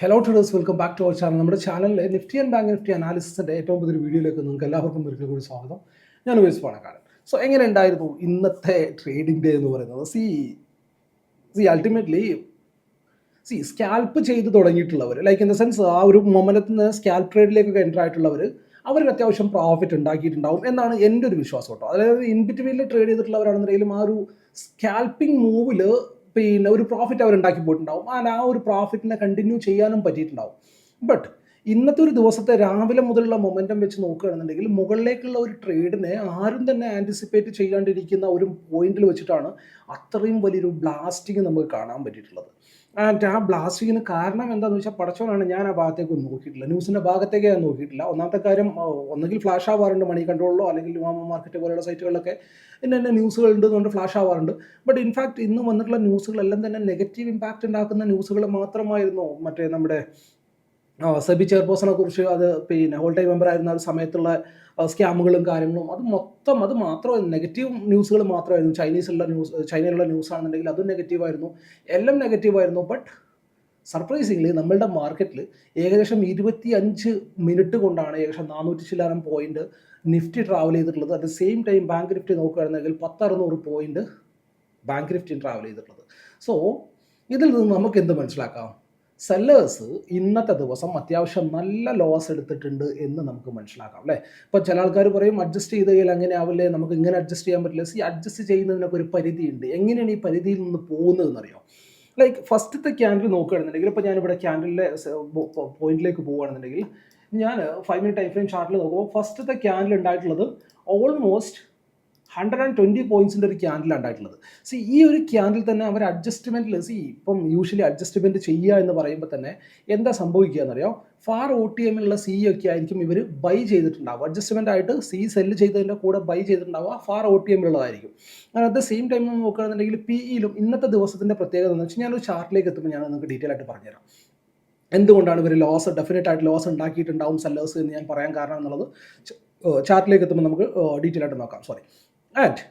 Hello traders welcome back to our channel നമ്മുടെ ചാനലിലെ Nifty and bank Nifty അനാലിസിന്റെ ഏറ്റവും പുതിയൊരു വീഡിയോയിലേക്ക് നിങ്ങൾക്ക് എല്ലാവർക്കും ഒരിക്കൽ കൂടി സ്വാഗതം. ഞാൻ ഉപയോഗിച്ച് പാണക്കാട് സോ എങ്ങനെ ഉണ്ടായിരുന്നു ഇന്നത്തെ ട്രേഡിംഗ് ഡേ എന്ന് പറയുന്നത്? See see ultimately see scalp ചെയ്ത് തുടങ്ങിയിട്ടുള്ളവർ ലൈക്ക് ഇൻ ദ സെൻസ് ആ ഒരു മൊമെന്റത്തിൽ നിന്ന് സ്കാൽപ്പ് ട്രേഡിലേക്കൊക്കെ എന്റർ ആയിട്ടുള്ളവർ അവർക്ക് അത്യാവശ്യം പ്രോഫിറ്റ് ഉണ്ടാക്കിയിട്ടുണ്ടാവും എന്നാണ് എന്റെ ഒരു വിശ്വാസം കേട്ടോ. അതായത് ഇൻ ബിറ്റ്വീനിൽ ട്രേഡ് ചെയ്തിട്ടുള്ളവരാണെന്നുണ്ടെങ്കിലും ആ ഒരു സ്കാൽപ്പിംഗ് മൂവിൽ പിന്നെ ഒരു പ്രോഫിറ്റ് അവർ ഉണ്ടാക്കി പോയിട്ടുണ്ടാവും. ആ ആ ഒരു പ്രോഫിറ്റിനെ കണ്ടിന്യൂ ചെയ്യാനും പറ്റിയിട്ടുണ്ടാവും. ബട്ട് ഇന്നത്തെ ഒരു ദിവസത്തെ രാവിലെ മുതലുള്ള മൊമെന്റം വെച്ച് നോക്കുകയാണെന്നുണ്ടെങ്കിൽ മുകളിലേക്കുള്ള ഒരു ട്രേഡിനെ ആരും തന്നെ ആന്റിസിപ്പേറ്റ് ചെയ്യാണ്ടിരിക്കുന്ന ഒരു പോയിന്റിൽ വെച്ചിട്ടാണ് അത്രയും വലിയൊരു ബ്ലാസ്റ്റിങ് നമുക്ക് കാണാൻ പറ്റിയിട്ടുള്ളത്. ആൻഡ് ആ ബ്ലാസ്റ്റിങ്ങിന് കാരണം എന്താണെന്ന് വെച്ചാൽ പടച്ചോനാണ് ഞാൻ ആ ഭാഗത്തേക്ക് നോക്കിയിട്ടില്ല. ന്യൂസിന്റെ ഭാഗത്തേക്ക് ഞാൻ നോക്കിയിട്ടില്ല. ഒന്നാമത്തെ കാര്യം ഒന്നെങ്കിൽ ഫ്ലാഷ് ആവാറുണ്ട് മണി കൺട്രോളിലോ അല്ലെങ്കിൽ മാമ മാർക്കറ്റ് പോലെയുള്ള സൈറ്റുകളിലൊക്കെ ഇന്ന തന്നെ ന്യൂസുകൾ ഉണ്ടെന്നുകൊണ്ട് ഫ്ലാഷ് ആവാറുണ്ട്. ബട്ട് ഇൻഫാക്ട് ഇന്ന് വന്നിട്ടുള്ള ന്യൂസുകളെല്ലാം തന്നെ നെഗറ്റീവ് ഇമ്പാക്റ്റ് ഉണ്ടാക്കുന്ന ന്യൂസുകൾ മാത്രമായിരുന്നു മറ്റേ നമ്മുടെ സെബി ചെയർപേഴ്സണെ കുറിച്ച് അത് പിന്നെ ഹോൾ ടൈം മെമ്പർ ആയിരുന്ന സമയത്തുള്ള സ്കാമുകളും കാര്യങ്ങളും അത് മൊത്തം അത് മാത്രമായിരുന്നു നെഗറ്റീവ് ന്യൂസുകൾ മാത്രമായിരുന്നു. ചൈനീസിലുള്ള ന്യൂസ് ചൈനയിലുള്ള ന്യൂസ് ആണെന്നുണ്ടെങ്കിൽ അതും നെഗറ്റീവായിരുന്നു എല്ലാം നെഗറ്റീവായിരുന്നു ബട്ട് സർപ്രൈസിംഗ്ലി നമ്മളുടെ മാർക്കറ്റിൽ ഏകദേശം ഇരുപത്തി അഞ്ച് മിനിറ്റ് കൊണ്ടാണ് ഏകദേശം നാനൂറ്റി ചില്ലാനം പോയിന്റ് നിഫ്റ്റി ട്രാവൽ ചെയ്തിട്ടുള്ളത്. At the same time bank Nifty നോക്കുകയാണെങ്കിൽ പത്തറുന്നൂറ് പോയിന്റ് ബാങ്ക് നിഫ്റ്റി ട്രാവൽ ചെയ്തിട്ടുള്ളത്. സോ ഇതിൽ നിന്ന് നമുക്ക് എന്ത് മനസ്സിലാക്കാം? സെല്ലേഴ്സ് ഇന്നത്തെ ദിവസം അത്യാവശ്യം നല്ല ലോസ് എടുത്തിട്ടുണ്ട് എന്ന് നമുക്ക് മനസ്സിലാക്കാം അല്ലേ? ഇപ്പോൾ ചില ആൾക്കാർ പറയും അഡ്ജസ്റ്റ് ചെയ്ത് കഴിഞ്ഞാൽ അങ്ങനെ ആവില്ലേ നമുക്ക് ഇങ്ങനെ അഡ്ജസ്റ്റ് ചെയ്യാൻ പറ്റില്ല. സി അഡ്ജസ്റ്റ് ചെയ്യുന്നതിനൊക്കെ ഒരു പരിധിയുണ്ട്. എങ്ങനെയാണ് ഈ പരിധിയിൽ നിന്ന് പോകുന്നതെന്നറിയോ? ലൈക്ക് ഫസ്റ്റത്തെ ക്യാൻഡിൽ നോക്കുകയാണെന്നുണ്ടെങ്കിൽ ഇപ്പോൾ ഞാനിവിടെ ക്യാൻഡിലെ പോയിന്റിലേക്ക് പോവുകയാണെന്നുണ്ടെങ്കിൽ ഞാൻ ഫൈവ് മിനിറ്റ് ടൈം ഫ്രെയിം ചാർട്ടിൽ നോക്കുമ്പോൾ ഫസ്റ്റത്തെ ക്യാൻഡിൽ ഉണ്ടായിട്ടുള്ളത് ഓൾമോസ്റ്റ് ഹൺഡ്രഡ് ആൻഡ് ട്വന്റി പോയിൻസിന്റെ ഒരു ക്യാൻഡിലാണ് ഉണ്ടായിട്ടുള്ളത്. സി ഈ ഒരു ക്യാൻഡിൽ തന്നെ അവർ അഡ്ജസ്റ്റ്മെന്റിൽ സി ഇപ്പം യൂഷ്വലി അഡ്ജസ്റ്റ്മെന്റ് ചെയ്യുക എന്ന് പറയുമ്പോൾ തന്നെ എന്താ സംഭവിക്കുക എന്നറിയോ? ഫാർ ഒ ടി എമ്മിലുള്ള സി ഒക്കെ ആയിരിക്കും ഇവർ ബൈ ചെയ്തിട്ടുണ്ടാവും അഡ്ജസ്റ്റ്മെന്റ് ആയിട്ട് സി സെല്ല് ചെയ്തതിന്റെ കൂടെ ബൈ ചെയ്തിട്ടുണ്ടാവുക ഫാർ ഒ ടി എമ്മിലുള്ളതായിരിക്കും അറ്റ് ദ സെയിം ടൈം നോക്കുകയാണെന്നുണ്ടെങ്കിൽ പി ഇയിലും ഇന്നത്തെ ദിവസത്തിന്റെ പ്രത്യേകത എന്ന് വെച്ചാൽ ഞാനൊരു ചാർട്ടിലേക്ക് എത്തുമ്പോൾ ഞാൻ നിങ്ങൾക്ക് ഡീറ്റെയിൽ ആയിട്ട് പറഞ്ഞുതരാം. എന്തുകൊണ്ടാണ് ഇവർ ലോസ് ഡെഫിനറ്റ് ആയിട്ട് ലോസ് ഉണ്ടാക്കിയിട്ടുണ്ടാവും സെല്ലേഴ്സ് എന്ന് ഞാൻ പറയാൻ കാരണം എന്നുള്ളത് ചാർട്ടിലേക്ക് എത്തുമ്പോൾ നമുക്ക് ഡീറ്റെയിൽ ആയിട്ട് നോക്കാം. സോറി ആൻഡ്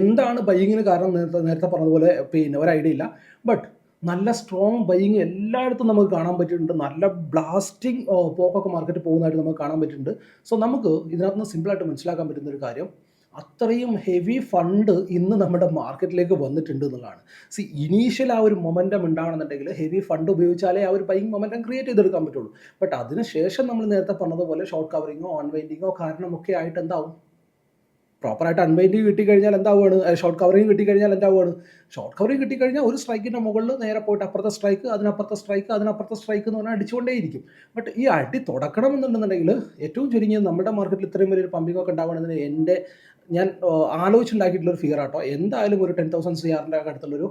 എന്താണ് ബൈയിങ്ങിന് കാരണം നേരത്തെ നേരത്തെ പറഞ്ഞതുപോലെ പിന്നെ ഒരു ഐഡിയ ഇല്ല. ബട്ട് നല്ല സ്ട്രോങ് ബൈയിങ് എല്ലായിടത്തും നമുക്ക് കാണാൻ പറ്റിയിട്ടുണ്ട്. നല്ല ബ്ലാസ്റ്റിംഗ് പോക്കൊക്കെ മാർക്കറ്റ് പോകുന്നതായിട്ട് നമുക്ക് കാണാൻ പറ്റിയിട്ടുണ്ട്. സോ നമുക്ക് ഇതിനകത്ത് നിന്ന് സിമ്പിളായിട്ട് മനസ്സിലാക്കാൻ പറ്റുന്ന ഒരു കാര്യം അത്രയും ഹെവി ഫണ്ട് ഇന്ന് നമ്മുടെ മാർക്കറ്റിലേക്ക് വന്നിട്ടുണ്ട് എന്നുള്ളതാണ്. സി ഇനീഷ്യൽ ആ ഒരു മൊമെന്റം ഉണ്ടാവണമെന്നുണ്ടെങ്കിൽ ഹെവി ഫണ്ട് ഉപയോഗിച്ചാലേ ആ ഒരു ബൈങ് മൊമെന്റം ക്രിയേറ്റ് ചെയ്തെടുക്കാൻ പറ്റുള്ളൂ. ബട്ട് അതിനുശേഷം നമ്മൾ നേരത്തെ പറഞ്ഞതുപോലെ ഷോർട്ട് കവറിങ്ങോ ഓൺവൈൻഡിങ്ങോ കാരണമൊക്കെ ആയിട്ട് എന്താവും? പ്രോപ്പറായിട്ട് അൺബൈൻഡിങ് കിട്ടിക്കഴിഞ്ഞാൽ എന്താവുകയാണ് ഷോർട്ട് കവറിങ് കിട്ടിക്കഴിഞ്ഞാൽ എന്താവുകയാണ് ഷോർട്ട് കവറിങ് കിട്ടിക്കഴിഞ്ഞാൽ ഒരു സ്ട്രൈക്കിന്റെ മുകളിൽ നേരെ പോയിട്ട് അപ്പുറത്തെ സ്ട്രൈക്ക് അതിനപ്പുറത്തെ സ്ട്രൈക്ക് അതിനപ്പുറത്തെ സ്ട്രൈക്ക് എന്ന് പറഞ്ഞാൽ അടിച്ചുകൊണ്ടേയിരിക്കും. ബട്ട് ഈ അടി തുടക്കണം എന്നുണ്ടെന്നുണ്ടെങ്കിൽ ഏറ്റവും ചുരുങ്ങിയത് നമ്മുടെ മാർക്കറ്റിൽ ഇത്രയും വലിയൊരു പമ്പിംഗ് ഒക്കെ ഉണ്ടാവണമെന്ന് എന്റെ ഞാൻ ആലോചിച്ചുണ്ടാക്കിയിട്ടുള്ള ഒരു ഫിഗർ ആട്ടോ. എന്തായാലും ഒരു ടെൻ തൗസൻഡ് സി ആറിന്റെ അടുത്തുള്ളൊരു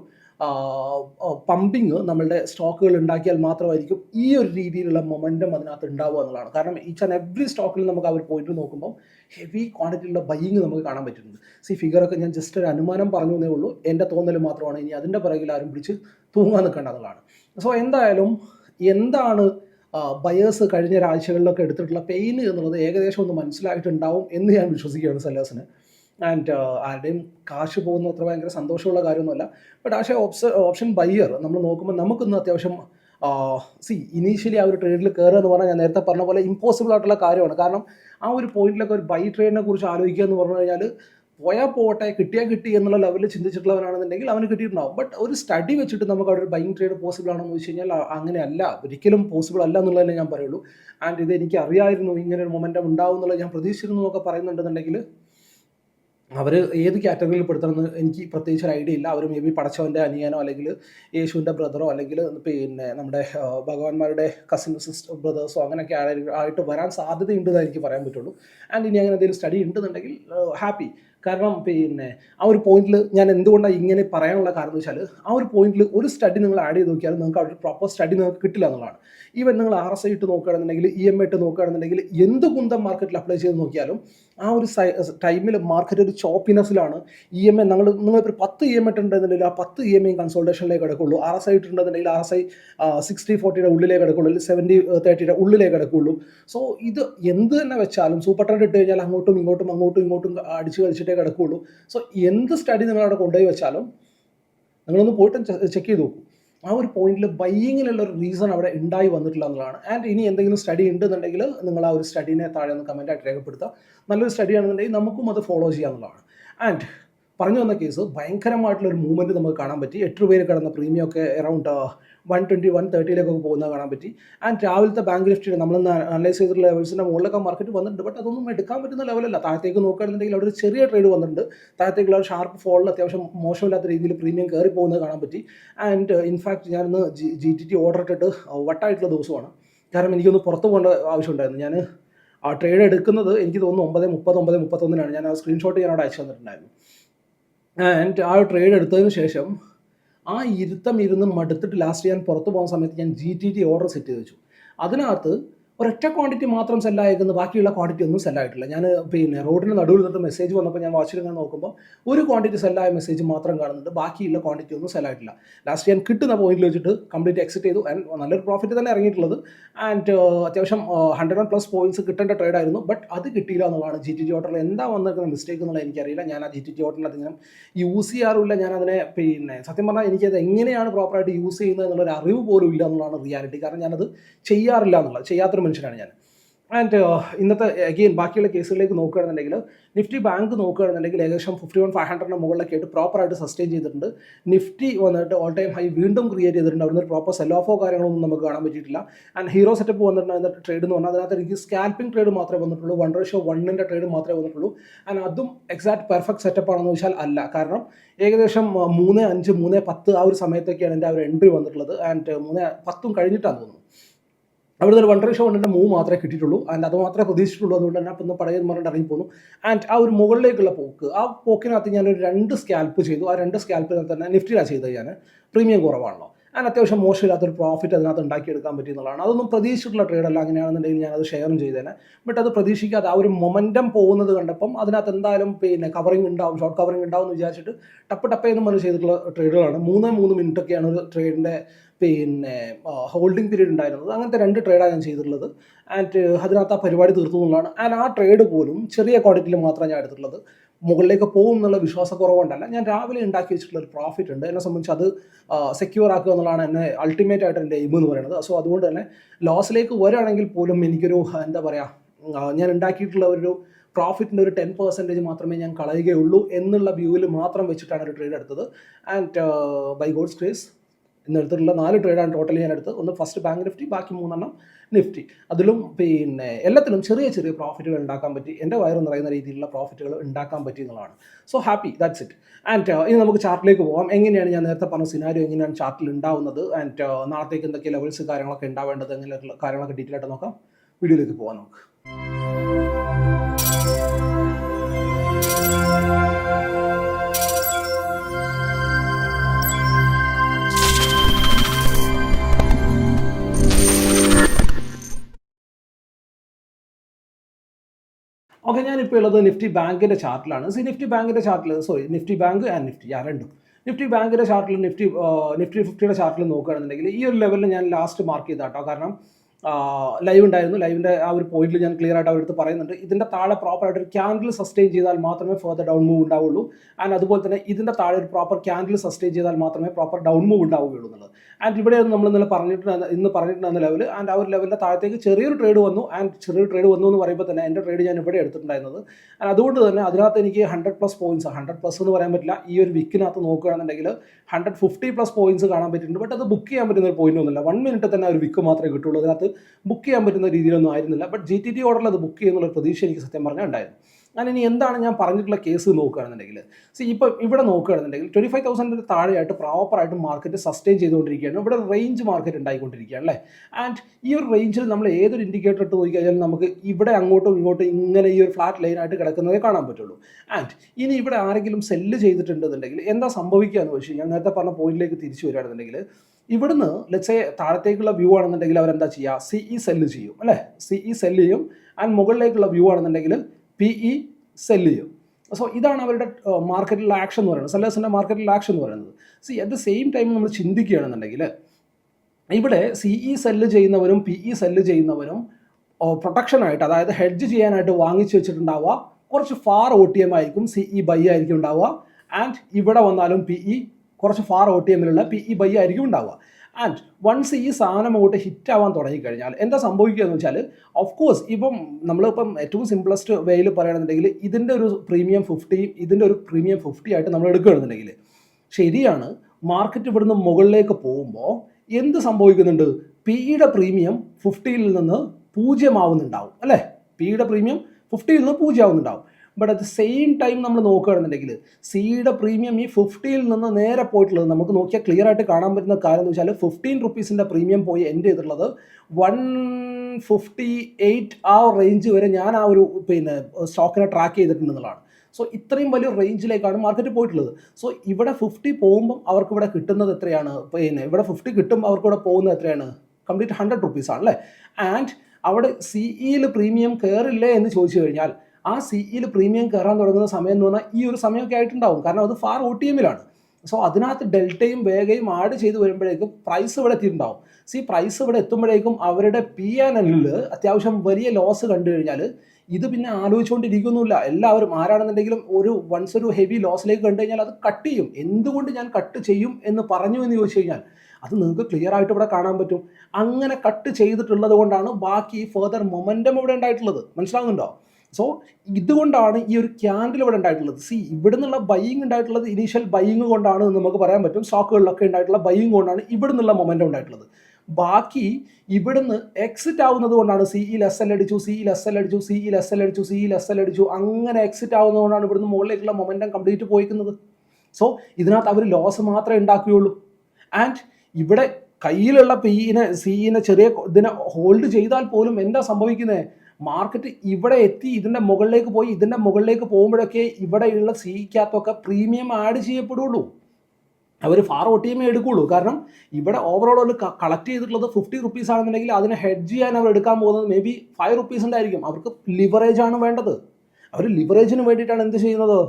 പമ്പിങ് നമ്മളുടെ സ്റ്റോക്കുകൾ ഉണ്ടാക്കിയാൽ മാത്രമായിരിക്കും ഈ ഒരു രീതിയിലുള്ള മൊമെന്റം അതിനകത്ത് ഉണ്ടാവുക എന്നുള്ളതാണ്. കാരണം ഈച്ച് ആൻഡ് എവറി സ്റ്റോക്കിൽ നമുക്ക് ആ ഒരു പോയിന്റ് നോക്കുമ്പോൾ ഹെവി ക്വാണ്ടിറ്റിയിലുള്ള ബൈയിങ് നമുക്ക് കാണാൻ പറ്റുന്നുണ്ട്. സി ഫിഗറൊക്കെ ഞാൻ ജസ്റ്റ് ഒരു അനുമാനം പറഞ്ഞു എന്നേ ഉള്ളൂ. എന്റെ തോന്നൽ മാത്രമാണ്. ഇനി അതിന്റെ പിറകിൽ ആരും പിടിച്ച് തൂങ്ങാൻ നിൽക്കേണ്ടതാണ് സോ എന്തായാലും എന്താണ് ബയേഴ്സ് കഴിഞ്ഞ ഒരാഴ്ചകളിലൊക്കെ എടുത്തിട്ടുള്ള പെയിൻ എന്നുള്ളത് ഏകദേശം ഒന്ന് മനസ്സിലായിട്ടുണ്ടാവും എന്ന് ഞാൻ വിശ്വസിക്കുകയാണ് സെല്ലേഴ്സിന് ആൻഡ് ആരുടെയും കാശ് പോകുന്ന അത്ര ഭയങ്കര സന്തോഷമുള്ള കാര്യമൊന്നുമല്ല. ബട്ട് പക്ഷേ ഓപ്ഷൻ ഓപ്ഷൻ ബയ്യർ നമ്മൾ നോക്കുമ്പോൾ നമുക്കൊന്നും അത്യാവശ്യം സി ഇനീഷ്യലി ആ ഒരു ട്രേഡിൽ കയറുക എന്ന് പറഞ്ഞാൽ ഞാൻ നേരത്തെ പറഞ്ഞ പോലെ ഇമ്പോസിബിൾ ആയിട്ടുള്ള കാര്യമാണ്. കാരണം ആ ഒരു പോയിന്റിലൊക്കെ ഒരു ബൈ ട്രേഡിനെ കുറിച്ച് ആലോചിക്കുക എന്ന് പറഞ്ഞു കഴിഞ്ഞാൽ പോയാൽ പോട്ടെ കിട്ടിയാൽ കിട്ടി എന്നുള്ള ലെവലിൽ ചിന്തിച്ചിട്ടുള്ളവനാണെന്നുണ്ടെങ്കിൽ അവന് കിട്ടിയിട്ടുണ്ടാവും. ബട്ട് ഒരു സ്റ്റഡി വെച്ചിട്ട് നമുക്ക് അവിടെ ഒരു ബൈങ് ട്രേഡ് പോസിബിൾ ആണെന്ന് വെച്ച് കഴിഞ്ഞാൽ അങ്ങനെയല്ല. ഒരിക്കലും പോസിബിൾ അല്ല എന്നുള്ളതന്നെ ഞാൻ പറയുള്ളൂ. ആൻഡ് ഇത് എനിക്ക് അറിയായിരുന്നു ഇങ്ങനെ ഒരു മൊമെന്റം ഉണ്ടാവും എന്നുള്ളത് ഞാൻ പ്രതീക്ഷിച്ചിരുന്നു എന്നൊക്കെ പറയുന്നുണ്ടെന്നുണ്ടെങ്കിൽ അവർ ഏത് കാറ്റഗറിയിൽ പെടുത്തണമെന്ന് എനിക്ക് പ്രത്യേകിച്ച് ഒരു ഐഡിയ ഇല്ല. അവർ മേ ബി പടച്ചവന്റെ അനിയനോ അല്ലെങ്കിൽ യേശുവിന്റെ ബ്രദറോ അല്ലെങ്കിൽ പിന്നെ നമ്മുടെ ഭഗവാന്മാരുടെ കസിൻ സിസ്റ്റർ ബ്രദേഴ്സോ അങ്ങനെയൊക്കെ ആയിട്ട് വരാൻ സാധ്യതയുണ്ടെന്ന് എനിക്ക് പറയാൻ പറ്റുള്ളൂ. ആൻഡ് ഇനി അങ്ങനെ എന്തെങ്കിലും സ്റ്റഡി ഉണ്ടെന്നുണ്ടെങ്കിൽ ഹാപ്പി കാരണം പിന്നെ ആ ഒരു പോയിന്റിൽ ഞാൻ എന്തുകൊണ്ടാണ് ഇങ്ങനെ പറയാനുള്ള കാരണം എന്ന് വെച്ചാൽ ആ ഒരു പോയിന്റിൽ ഒരു സ്റ്റഡി നിങ്ങൾ ആഡ് ചെയ്ത് നോക്കിയാൽ നിങ്ങൾക്ക് അവിടെ പ്രോപ്പർ സ്റ്റഡി നിങ്ങൾക്ക് കിട്ടില്ല എന്നുള്ളതാണ്. ഈവൻ നിങ്ങൾ ആർ എസ് ഐ ഇട്ട് നോക്കുകയാണെന്നുണ്ടെങ്കിൽ ഇ എം ഐ ഇട്ട് നോക്കുകയാണെന്നുണ്ടെങ്കിൽ എന്ത് കുന്തം മാർക്കറ്റിൽ അപ്ലൈ ചെയ്ത് നോക്കിയാലും ആ ഒരു ടൈമിൽ മാർക്കറ്റ് ഒരു ചോപ്പിനെസ്സിലാണ് ഇ എം ഐ നിങ്ങൾ നിങ്ങളിപ്പോൾ പത്ത് ഇ എം ഐ ഇട്ടുണ്ടെന്നുണ്ടെങ്കിൽ ആ പത്ത് ഇ എം ഐ കൺസോൾട്ടേഷനിലേക്ക് കിടക്കുള്ളൂ ആർ എസ് ഐ ഇട്ടുണ്ടെന്നുണ്ടെങ്കിൽ ആർ എസ് ഐ സിക്സ്റ്റി ഫോർട്ടിയുടെ ഉള്ളിലേക്ക് കിടക്കുള്ളൂ അല്ലെങ്കിൽ സെവന്റി തേർട്ടിയുടെ ഉള്ളിലേക്ക് കിടക്കുള്ളൂ സോ ഇത് എന്ത് തന്നെ വെച്ചാലും സൂപ്പർ ട്രെൻഡ് ഇട്ട് കഴിഞ്ഞാൽ അങ്ങോട്ടും ഇങ്ങോട്ടും അങ്ങോട്ടും ഇങ്ങോട്ടും അടിച്ച് കളിച്ചിട്ടേ കിടക്കുള്ളൂ. സോ എന്ത് സ്റ്റഡി നിങ്ങളവിടെ കൊണ്ടുപോയി വെച്ചാലും നിങ്ങളൊന്ന് പോയിട്ട് ചെക്ക് ചെയ്ത് നോക്കൂ. ആ ഒരു പോയിന്റിൽ ബൈയിങ്ങിലുള്ള ഒരു റീസൺ അവിടെ ഉണ്ടായി വന്നിട്ടില്ല എന്നുള്ളതാണ്. ആൻഡ് ഇനി എന്തെങ്കിലും സ്റ്റഡി ഉണ്ടെന്നുണ്ടെങ്കിൽ നിങ്ങൾ ആ ഒരു സ്റ്റഡീനെ താഴെ ഒന്ന് കമന്റായിട്ട് രേഖപ്പെടുത്തുക. നല്ലൊരു സ്റ്റഡി ആണെന്നുണ്ടെങ്കിൽ നമുക്കും അത് ഫോളോ ചെയ്യാന്നുള്ളതാണ് ആൻഡ് പറഞ്ഞു വന്ന കേസ് ഭയങ്കരമായിട്ടുള്ള ഒരു മൂവ്മെന്റ് നമുക്ക് കാണാൻ പറ്റി. എട്ട് രൂപയിൽ കിടന്ന പ്രീമിയം ഒക്കെ അറൗണ്ട് വൺ ട്വന്റി വൺ തേർട്ടിയിലേക്കൊക്കെ പോകുന്നത് കാണാൻ പറ്റി. ആൻഡ് രാവിലത്തെ ബാങ്ക് നിഫ്റ്റിയുടെ നമ്മൾ അനലൈസ് ചെയ്തിട്ടുള്ള ലെവൽസിന്റെ മുകളിലൊക്കെ മാർക്കറ്റ് വന്നിട്ടുണ്ട്. ബട്ട് അതൊന്നും എടുക്കാൻ പറ്റുന്ന ലെവലല്ല താഴത്തേക്ക് നോക്കുകയാണെന്നുണ്ടെങ്കിൽ അവിടെ ഒരു ചെറിയ ട്രേഡ് വന്നിട്ടുണ്ട്. താഴത്തേക്കുള്ള ഒരു ഷാർപ്പ് ഫോളിൽ അത്യാവശ്യം മോശമില്ലാത്ത രീതിയിൽ പ്രീമിയം കയറി പോകുന്നത് കാണാൻ പറ്റി. ആൻഡ് ഇൻഫാക്ട് ഞാനിന്ന് G G T T order ഇട്ടിട്ട് വട്ടായിട്ടുള്ള ദിവസമാണ്. കാരണം എനിക്കൊന്ന് പുറത്ത് പോകേണ്ട ആവശ്യമുണ്ടായിരുന്നു. ഞാൻ ആ ട്രേഡ് എടുക്കുന്നത് എനിക്ക് തോന്നുന്നു ഒമ്പത് മുപ്പത് ഒമ്പത് മുപ്പത്തൊന്നിനാണ്. ഞാൻ ആ സ്ക്രീൻഷോട്ട് ഞാൻ അവിടെ അയച്ചു തന്നിട്ടുണ്ടായിരുന്നു. ആൻഡ് ആ ട്രേഡ് എടുത്തതിന് ശേഷം ആ ഇരുത്തം ഇരുന്ന് മടുത്തിട്ട് ലാസ്റ്റ് ഞാൻ പുറത്ത് പോകുന്ന സമയത്ത് ഞാൻ G T T order set ചെയ്ത് വെച്ചു. അതിനകത്ത് ഒരൊറ്റ ക്വാണ്ടിറ്റി മാത്രം സെല്ലായിരിക്കുന്നു ബാക്കിയുള്ള ക്വാണ്ടിറ്റി ഒന്നും സെല്ലായിട്ടില്ല ഞാൻ പിന്നെ റോഡിന് നടുവിൽ നിന്നിട്ട് മെസ്സേജ് വന്നപ്പോൾ ഞാൻ വാച്ചിൽ ഇങ്ങനെ നോക്കുമ്പോൾ ഒരു ക്വാണ്ടിറ്റി സെല്ലായ മെസ്സേജ് മാത്രം കാണുന്നുണ്ട്. ബാക്കിയുള്ള ക്വാണ്ടിറ്റി ഒന്നും സെല്ലായിട്ടില്ല ലാസ്റ്റ് ഞാൻ കിട്ടുന്ന പോയിന്റിൽ വെച്ചിട്ട് കംപ്ലീറ്റ് എക്സിറ്റ് ചെയ്തു. ആൻഡ് നല്ലൊരു പ്രോഫിറ്റ് തന്നെ ഇറങ്ങിയിട്ടുള്ളത്. ആൻഡ് അത്യാവശ്യം ഹൺഡ്രഡ് ആൻഡ് പ്ലസ് പോയിന്റ്സ് കിട്ടേണ്ട ട്രേഡ് ആയിരുന്നു. ബട്ട് അത് കിട്ടിയില്ല എന്നുള്ളതാണ് ജി ടി ജി ഓട്ടറിൽ എന്താ വന്നിരിക്കുന്ന മിസ്റ്റേക്ക് എന്നുള്ളത് എനിക്കറിയില്ല. ഞാൻ ആ ജി ടി ജി ഓട്ടറിൽ അതിങ്ങനെ യൂസ് ചെയ്യാറില്ല ഞാൻ അതിനെ പിന്നെ സത്യം പറഞ്ഞാൽ എനിക്കത് എങ്ങനെയാണ് പ്രോപ്പറായിട്ട് യൂസ് ചെയ്യുന്നത് എന്നുള്ളൊരു അറിവ് പോലും ഇല്ല എന്നുള്ളതാണ് റിയാലിറ്റി കാരണം ഞാനത് ചെയ്യാറില്ല എന്നുള്ളത്. ചെയ്യാത്തൊരു മനുഷ്യനാണ് ഞാൻ. ആൻഡ് ഇന്നത്തെ അഗെയിൻ ബാക്കിയുള്ള കേസുകളിലേക്ക് നോക്കുകയാണെന്നുണ്ടെങ്കിൽ നിഫ്റ്റി ബാങ്ക് നോക്കുകയാണെന്നുണ്ടെങ്കിൽ ഏകദേശം ഫിഫ്റ്റി വൺ ഫൈവ് ഹൺഡ്രഡിന് മുകളിലൊക്കെ ആയിട്ട് പ്രോപ്പറായിട്ട് സസ്റ്റെയിൻ ചെയ്തിട്ടുണ്ട്. നിഫ്റ്റി വന്നിട്ട് ഓൾ ടൈം ഹൈ വീണ്ടും ക്രിയേറ്റ് ചെയ്തിട്ടുണ്ട്. അവിടുന്ന് ഒരു പ്രോപ്പർ സെൽ ഓഫോ കാര്യങ്ങളൊന്നും നമുക്ക് കാണാൻ പറ്റിയിട്ടില്ല. ആൻഡ് ഹീറോ സെറ്റപ്പ് വന്നിട്ടുണ്ട് ട്രേഡ് എന്ന് പറഞ്ഞാൽ അതിനകത്ത് എനിക്ക് സ്കാൽപ്പിംഗ് ട്രേഡ് മാത്രമേ വന്നിട്ടുള്ളൂ. വൺ റേഷ്യോ വണ്ണിന്റെ ട്രേഡ് മാത്രമേ വന്നിട്ടുള്ളൂ. ആൻഡ് അതും എക്സാക്ട് പെർഫെക്റ്റ് സെറ്റപ്പ് ആണെന്ന് വെച്ചാൽ അല്ല. കാരണം ഏകദേശം ആ, മൂന്ന് അഞ്ച് മൂന്ന് പത്ത് ആ ഒരു സമയത്തൊക്കെയാണ് എന്റെ ആ ഒരു എൻട്രി വന്നിട്ടുള്ളത്. ആൻഡ് മൂന്ന് പത്തും കഴിഞ്ഞിട്ടാണ് തോന്നുന്നു. അവിടുന്ന് ഒരു വൺ ഡ്രൈ ഷോ വണ്ടിന്റെ മൂവ് മാത്രമേ കിട്ടിയിട്ടുള്ളൂ. ആൻഡ് അത് മാത്രമേ പ്രതീക്ഷിച്ചിട്ടുള്ളൂ. അതുകൊണ്ട് തന്നെ അപ്പം ഒന്ന് പടയെന്ന് പറഞ്ഞിട്ട് ഇറങ്ങിപ്പോന്നു. ആൻഡ് ആ ഒരു മുകളിലേക്കുള്ള പോക്ക് ആ പോക്കിനകത്ത് ഞാനൊരു രണ്ട് സ്കാൽപ്പ് ചെയ്തു. ആ രണ്ട് സ്കാൽപ്പിനകത്ത് തന്നെ നിഫ്റ്റിയിലാണ് ചെയ്തത് ഞാൻ പ്രീമിയം കുറവാണല്ലോ. ആൻഡ് അത്യാവശ്യം മോശമില്ലാത്തൊരു പ്രോഫിറ്റ് അതിനകത്ത് ഉണ്ടാക്കിയെടുക്കാൻ പറ്റി എന്നുള്ളതാണ്. അതൊന്നും പ്രതീക്ഷിച്ചിട്ടുള്ള ട്രേഡല്ല അങ്ങനെയാണെന്നുണ്ടെങ്കിൽ ഞാനത് ഷെയറും ചെയ്തേനെ. ബട്ട് അത് പ്രതീക്ഷിക്കാതെ ആ ഒരു മൊമെന്റം പോകുന്നത് കണ്ടപ്പം അതിനകത്ത് എന്തായാലും പിന്നെ കവറിംഗ് ഉണ്ടാവും ഷോർട്ട് കവറിംഗ് ഉണ്ടാവും എന്ന് വിചാരിച്ചിട്ട് ടപ്പ് ടപ്പ് എന്ന് പറഞ്ഞ് ചെയ്തിട്ടുള്ള ട്രേഡുകളാണ് മൂന്ന് മൂന്ന് മിനിറ്റൊക്കെയാണ് ഒരു ട്രേഡിന്റെ പിന്നെ ഹോൾഡിംഗ് പീരീഡ് ഉണ്ടായിരുന്നത്. അങ്ങനത്തെ രണ്ട് ട്രേഡാണ് ഞാൻ ചെയ്തിട്ടുള്ളത്. ആൻഡ് അതിനകത്ത് ആ പരിപാടി തീർത്തു എന്നുള്ളതാണ്. ആൻഡ് ആ ട്രേഡ് പോലും ചെറിയ ക്വാണ്ടിറ്റിയിൽ മാത്രമാണ് ഞാൻ എടുത്തിട്ടുള്ളത്. മുകളിലേക്ക് പോകും എന്നുള്ള വിശ്വാസക്കുറവുകൊണ്ടല്ല. ഞാൻ രാവിലെ ഉണ്ടാക്കി വെച്ചിട്ടുള്ള ഒരു പ്രോഫിറ്റ് ഉണ്ട്. എന്നെ സംബന്ധിച്ച് അത് സെക്യൂർ ആക്കുക എന്നുള്ളതാണ് എന്നെ അൾട്ടിമേറ്റ് ആയിട്ട് എന്റെ എയിം എന്ന് പറയുന്നത്. സോ അതുകൊണ്ട് തന്നെ ലോസിലേക്ക് വരികയാണെങ്കിൽ പോലും എനിക്കൊരു എന്താ പറയുക ഞാൻ ഉണ്ടാക്കിയിട്ടുള്ള ഒരു പ്രോഫിറ്റിന്റെ ഒരു ടെൻ പെർസെന്റേജ് മാത്രമേ ഞാൻ കളയുകയുള്ളൂ എന്നുള്ള വ്യൂവിൽ മാത്രം വെച്ചിട്ടാണ് ഒരു ട്രേഡ് എടുത്തത്. ആൻഡ് ബൈ ഗോഡ്സ് ക്രേസ് ഇന്ന് എടുത്തിട്ടുള്ള നാല് ട്രേഡാണ് ടോട്ടലി ഞാൻ എടുത്തത്. ഒന്ന് ഫസ്റ്റ് ബാങ്ക് നിഫ്റ്റി ബാക്കി മൂന്നെണ്ണം നിഫ്റ്റി അതിലും പിന്നെ എല്ലാത്തിലും ചെറിയ ചെറിയ പ്രോഫിറ്റുകൾ ഉണ്ടാക്കാൻ പറ്റി. എന്റെ വയറ് നിറയുന്ന രീതിയിലുള്ള പ്രോഫിറ്റുകൾ ഉണ്ടാക്കാൻ പറ്റി എന്നുള്ളതാണ്. So happy that's it and ഇനി നമുക്ക് ചാർട്ടിലേക്ക് പോകാം എങ്ങനെയാണ് ഞാൻ നേരത്തെ പറഞ്ഞ സിനാരിയോ എങ്ങനെയാണ് ചാർട്ടിൽ ഉണ്ടാവുന്നത്? ആൻഡ് നാളത്തേക്ക് എന്തൊക്കെ ലെവൽസ് കാര്യങ്ങളൊക്കെ ഉണ്ടാവേണ്ടത്? എങ്ങനെയുള്ള കാര്യങ്ങളൊക്കെ ഡീറ്റെയിൽ ആയിട്ട് നോക്കാം. വീഡിയോയിലേക്ക് പോകാം നമുക്ക്. ഓക്കെ ഞാനിപ്പോൾ ഉള്ളത് നിഫ്റ്റി ബാങ്കിന്റെ ചാർട്ടിലാണ്. സി നിഫ്റ്റി ബാങ്കിന്റെ ചാർട്ടിൽ sorry Nifty bank and Nifty ആ രണ്ടും. നിഫ്റ്റി ബാങ്കിന്റെ ചാർട്ടിൽ നിഫ്റ്റി നിഫ്റ്റി ഫിഫ്റ്റിയുടെ ചാർട്ടിൽ നോക്കുകയാണെന്നുണ്ടെങ്കിൽ ഈ ഒരു ലെവലിൽ ഞാൻ ലാസ്റ്റ് മാർക്ക് ചെയ്താട്ടോ. കാരണം ലൈവ് ഉണ്ടായിരുന്നു. ലൈവിന്റെ ആ ഒരു പോയിന്റിൽ ഞാൻ ക്ലിയർ ആയിട്ട് അവരടുത്ത് പറയുന്നുണ്ട്. ഇതിന്റെ താഴെ പ്രോപ്പറായിട്ട് ഒരു ക്യാൻഡിൽ സസ്റ്റെയിൻ ചെയ്താൽ മാത്രമേ ഫർദർ ഡൗൺ മൂവ് ഉണ്ടാവുള്ളൂ. ആൻഡ് അതുപോലെ തന്നെ ഇതിന്റെ താഴെ ഒരു പ്രോപ്പർ ക്യാൻഡിൽ സസ്റ്റെയിൻ ചെയ്താൽ മാത്രമേ പ്രോപ്പർ ഡൗൺ മൂവ് ഉണ്ടാവുകയുള്ളൂ എന്നുള്ളത്. ആൻഡ് ഇവിടെ നമ്മൾ ഇന്നലെ പറഞ്ഞിട്ടുണ്ട് ഇന്ന് പറഞ്ഞിട്ടുണ്ടായിരുന്ന ലെവൽ ആൻഡ് ആ ഒരു ലെവലിന്റെ താഴത്തേക്ക് ചെറിയൊരു ട്രേഡ് വന്നു. ആൻഡ് ചെറിയൊരു ട്രേഡ് വന്നു എന്ന് പറയുമ്പോൾ തന്നെ എന്റെ ട്രേഡ് ഞാൻ ഇവിടെ എടുത്തിട്ടുണ്ടായിരുന്നത്. ആൻഡ് അതുകൊണ്ട് തന്നെ അതിനകത്ത് എനിക്ക് hundred plus points hundred plus എന്ന് പറയാൻ പറ്റില്ല. ഈ ഒരു വിക്കിനകത്ത് നോക്കുകയാണെന്നുണ്ടെങ്കിൽ ഹൺഡ്രഡ് ഫിഫ്റ്റി പ്ലസ് പോയിന്റ്സ് കാണാൻ പറ്റിയിട്ടുണ്ട്. ബട്ട് അത് ബുക്ക് ചെയ്യാൻ പറ്റുന്ന ഒരു പോയിന്റ് ഒന്നുമില്ല. വൺ മിനിറ്റ് തന്നെ ഒരു വിക്ക് മാത്രമേ കിട്ടുള്ളൂ. അതിനകത്ത് ബുക്ക് ചെയ്യാൻ പറ്റുന്ന രീതിയിലൊന്നും ആയിരുന്നില്ല. ബട്ട് ജി ടി ടി ഓർഡറിൽ അത് ബുക്ക് ചെയ്യുന്നുള്ള പ്രതീക്ഷ എനിക്ക് സത്യം പറഞ്ഞാൽ ഉണ്ടായിരുന്നു. ഞാൻ ഇനി എന്താണ് ഞാൻ പറഞ്ഞിട്ടുള്ള കേസ് നോക്കുകയാണെന്നുണ്ടെങ്കിൽ? സി ഇപ്പോൾ ഇവിടെ നോക്കുകയാണെന്നുണ്ടെങ്കിൽ ട്വന്റി ഫൈവ് തൗസൻഡിന് താഴെയായിട്ട് പ്രോപ്പറായിട്ട് മാർക്കറ്റ് സസ്റ്റെയിൻ ചെയ്തുകൊണ്ടിരിക്കുകയാണ്. ഇവിടെ റേഞ്ച് മാർക്കറ്റ് ഉണ്ടായിക്കൊണ്ടിരിക്കുകയാണ് അല്ലേ? ആൻഡ് ഈ ഒരു റേഞ്ചിൽ നമ്മൾ ഏതൊരു ഇൻഡിക്കേറ്റർ ഇട്ട് നോക്കിക്കഴിഞ്ഞാൽ നമുക്ക് ഇവിടെ അങ്ങോട്ടും ഇങ്ങോട്ടും ഇങ്ങനെ ഈ ഒരു ഫ്ലാറ്റ് ലൈനായിട്ട് കിടക്കുന്നതേ കാണാൻ പറ്റുള്ളൂ. ആൻഡ് ഇനി ഇവിടെ ആരെങ്കിലും സെല്ല് ചെയ്തിട്ടുണ്ടെന്നുണ്ടെങ്കിൽ എന്താ സംഭവിക്കുക എന്ന് വെച്ച് ഞാൻ നേരത്തെ പറഞ്ഞ പോയിന്റിലേക്ക് തിരിച്ചു വരികയാണെന്നുണ്ടെങ്കിൽ ഇവിടുന്ന് ലെറ്റ്സേ താഴത്തേക്കുള്ള വ്യൂ ആണെന്നുണ്ടെങ്കിൽ അവരെന്താ ചെയ്യുക? സി ഇ സെല്ല് ചെയ്യും അല്ലേ? സി ഇ സെല്ല് ചെയ്യും ആൻഡ് മുകളിലേക്കുള്ള വ്യൂ ആണെന്നുണ്ടെങ്കിൽ പി ഇ സെല്ല് ചെയ്യും സോ ഇതാണ് അവരുടെ മാർക്കറ്റിലുള്ള ആക്ഷൻ എന്ന് പറയുന്നത്. സെല്ലേഴ്സിന്റെ മാർക്കറ്റിലുള്ള ആക്ഷൻ എന്ന് പറയുന്നത്. C at the same time നമ്മൾ ചിന്തിക്കുകയാണെന്നുണ്ടെങ്കിൽ ഇവിടെ സി ഇ സെല്ല് ചെയ്യുന്നവരും പി ഇ സെല്ല് ചെയ്യുന്നവരും പ്രൊട്ടക്ഷനായിട്ട് അതായത് ഹെഡ്ജ് ചെയ്യാനായിട്ട് വാങ്ങിച്ചു വെച്ചിട്ടുണ്ടാവുക. കുറച്ച് ഫാർ ഒ ടി എം ആയിരിക്കും സി ഇ ബൈ ആയിരിക്കും ഉണ്ടാവുക. ആൻഡ് ഇവിടെ വന്നാലും പി ഇ കുറച്ച് ഫാർ ഒ ടി എമ്മിലുള്ള പി ഇ ബൈ ആയിരിക്കും ഉണ്ടാവുക. ആൻഡ് വൺസ് ഈ സാധനം അങ്ങോട്ട് ഹിറ്റ് ആവാൻ തുടങ്ങിക്കഴിഞ്ഞാൽ എന്താ സംഭവിക്കുക എന്ന് വെച്ചാൽ ഓഫ് കോഴ്സ് ഇപ്പം നമ്മളിപ്പം ഏറ്റവും സിംപ്ലസ്റ്റ് വേയിൽ പറയുകയാണെന്നുണ്ടെങ്കിൽ ഇതിന്റെ ഒരു പ്രീമിയം ഫിഫ്റ്റിയും ഇതിന്റെ ഒരു പ്രീമിയം ഫിഫ്റ്റി ആയിട്ട് നമ്മൾ എടുക്കുകയാണെന്നുണ്ടെങ്കിൽ ശരിയാണ് മാർക്കറ്റ് ഇവിടുന്ന് മുകളിലേക്ക് പോകുമ്പോൾ എന്ത് സംഭവിക്കുന്നുണ്ട്? പിയുടെ പ്രീമിയം ഫിഫ്റ്റിയിൽ നിന്ന് പൂജ്യമാവുന്നുണ്ടാവും അല്ലേ? പിയുടെ പ്രീമിയം ഫിഫ്റ്റിയിൽ നിന്ന് പൂജ്യമാവുന്നുണ്ടാവും. ബട്ട് അറ്റ് സെയിം ടൈം നമ്മൾ നോക്കുകയാണെന്നുണ്ടെങ്കിൽ സിയുടെ പ്രീമിയം ഈ ഫിഫ്റ്റിയിൽ നിന്ന് നേരെ പോയിട്ടുള്ളത് നമുക്ക് നോക്കിയാൽ ക്ലിയർ ആയിട്ട് കാണാൻ പറ്റുന്ന കാര്യം എന്ന് വെച്ചാൽ ഫിഫ്റ്റീൻ റുപ്പീസിന്റെ പ്രീമിയം പോയി എന്റെ ചെയ്തിട്ടുള്ളത് വൺ ഫിഫ്റ്റി എയ്റ്റ് ആ റേഞ്ച് വരെ ഞാൻ ആ ഒരു പിന്നെ സ്റ്റോക്കിനെ ട്രാക്ക് ചെയ്തിട്ടുണ്ടെന്നുള്ളതാണ്. സോ ഇത്രയും വലിയ റേഞ്ചിലേക്കാണ് മാർക്കറ്റ് പോയിട്ടുള്ളത്. സോ ഇവിടെ ഫിഫ്റ്റി പോകുമ്പം അവർക്ക് ഇവിടെ കിട്ടുന്നത് എത്രയാണ്? പിന്നെ ഇവിടെ ഫിഫ്റ്റി കിട്ടുമ്പോൾ അവർക്ക് ഇവിടെ പോകുന്നത് എത്രയാണ്? കംപ്ലീറ്റ് ഹൺഡ്രഡ് റുപ്പീസ് ആണല്ലേ? ആൻഡ് അവിടെ സിഇയിൽ പ്രീമിയം കയറില്ലേ എന്ന് ചോദിച്ചു കഴിഞ്ഞാൽ ആ സിഇയിൽ പ്രീമിയം കയറാൻ തുടങ്ങുന്ന സമയം എന്ന് പറഞ്ഞാൽ ഈ ഒരു സമയമൊക്കെ ആയിട്ടുണ്ടാവും. കാരണം അത് ഫാർ ഒ ടി എമ്മിലാണ് സോ അതിനകത്ത് ഡെൽറ്റയും വേഗയും ആഡ് ചെയ്ത് വരുമ്പോഴേക്കും പ്രൈസ് ഇവിടെ എത്തിയിട്ടുണ്ടാവും. സി പ്രൈസ് ഇവിടെ എത്തുമ്പോഴേക്കും അവരുടെ പി ആൻ എല്ലിൽ അത്യാവശ്യം വലിയ ലോസ് കണ്ടു കഴിഞ്ഞാൽ ഇത് പിന്നെ ആലോചിച്ചുകൊണ്ടിരിക്കുന്നില്ല എല്ലാവരും ആരാണെന്നുണ്ടെങ്കിലും ഒരു വൺസ് ഒരു ഹെവി ലോസിലേക്ക് കണ്ടു കഴിഞ്ഞാൽ അത് കട്ട് ചെയ്യും. എന്തുകൊണ്ട് ഞാൻ കട്ട് ചെയ്യും എന്ന് പറഞ്ഞു എന്ന് ചോദിച്ചു കഴിഞ്ഞാൽ അത് നിങ്ങൾക്ക് ക്ലിയർ ആയിട്ട് ഇവിടെ കാണാൻ പറ്റും. അങ്ങനെ കട്ട് ചെയ്തിട്ടുള്ളത് കൊണ്ടാണ് ബാക്കി ഫെർദർ മൊമെന്റം ഇവിടെ ഉണ്ടായിട്ടുള്ളത്. മനസ്സിലാകുന്നുണ്ടോ സോ ഇതുകൊണ്ടാണ് ഈ ഒരു ക്യാൻഡിൽ ഇവിടെ ഉണ്ടായിട്ടുള്ളത്. സി ഇവിടെ നിന്നുള്ള ബൈയിങ് ഉണ്ടായിട്ടുള്ളത് ഇനീഷ്യൽ ബൈയിങ് കൊണ്ടാണ് എന്ന് നമുക്ക് പറയാൻ പറ്റും. സ്റ്റോക്കുകളിലൊക്കെ ഉണ്ടായിട്ടുള്ള ബൈയിങ് കൊണ്ടാണ് ഇവിടെ നിന്നുള്ള മൊമെന്റം ഉണ്ടായിട്ടുള്ളത്. ബാക്കി ഇവിടുന്ന് എക്സിറ്റ് ആവുന്നത് കൊണ്ടാണ് ഇ ലെസ് എൽ അടിച്ചു ഇ ലെസ് എൽ അടിച്ചു ഇ ലെസ് എൽ അടിച്ചു ഇ ലെസ് എൽ അടിച്ചു. അങ്ങനെ എക്സിറ്റ് ആവുന്നതുകൊണ്ടാണ് ഇവിടുന്ന് മുകളിലേക്കുള്ള മൊമെന്റം കംപ്ലീറ്റ് പോയിക്കുന്നത്. സോ ഇതിനകത്ത് അവർ ലോസ് മാത്രമേ ഉണ്ടാക്കുകയുള്ളൂ. ആൻഡ് ഇവിടെ കയ്യിലുള്ള പിഇനെ സിഇനെ ചെറിയ ഇതിനെ ഹോൾഡ് ചെയ്താൽ പോലും എന്താ സംഭവിക്കുന്നത് മാർക്കറ്റ് ഇവിടെ എത്തി ഇതിന്റെ മുകളിലേക്ക് പോയി ഇതിന്റെ മുകളിലേക്ക് പോകുമ്പോഴൊക്കെ ഇവിടെയുള്ള സിക്കകത്തൊക്കെ പ്രീമിയം ആഡ് ചെയ്യപ്പെടുള്ളൂ. അവർ ഫാർ ഒ ടി എം എടുക്കുള്ളൂ. കാരണം ഇവിടെ ഓവറോൾ അവർ കളക്ട് ചെയ്തിട്ടുള്ളത് ഫിഫ്റ്റി റുപ്പീസ് ആണെന്നുണ്ടെങ്കിൽ അതിനെ ഹെഡ്ജ് ചെയ്യാൻ അവർ എടുക്കാൻ പോകുന്നത് മേ ബി ഫൈവ് റുപ്പീസിന്റെ ആയിരിക്കും. അവർക്ക് ലിവറേജ് ആണ് വേണ്ടത്. അവർ ലിവറേജിന് വേണ്ടിയിട്ടാണ് എന്ത് ചെയ്യുന്നത്?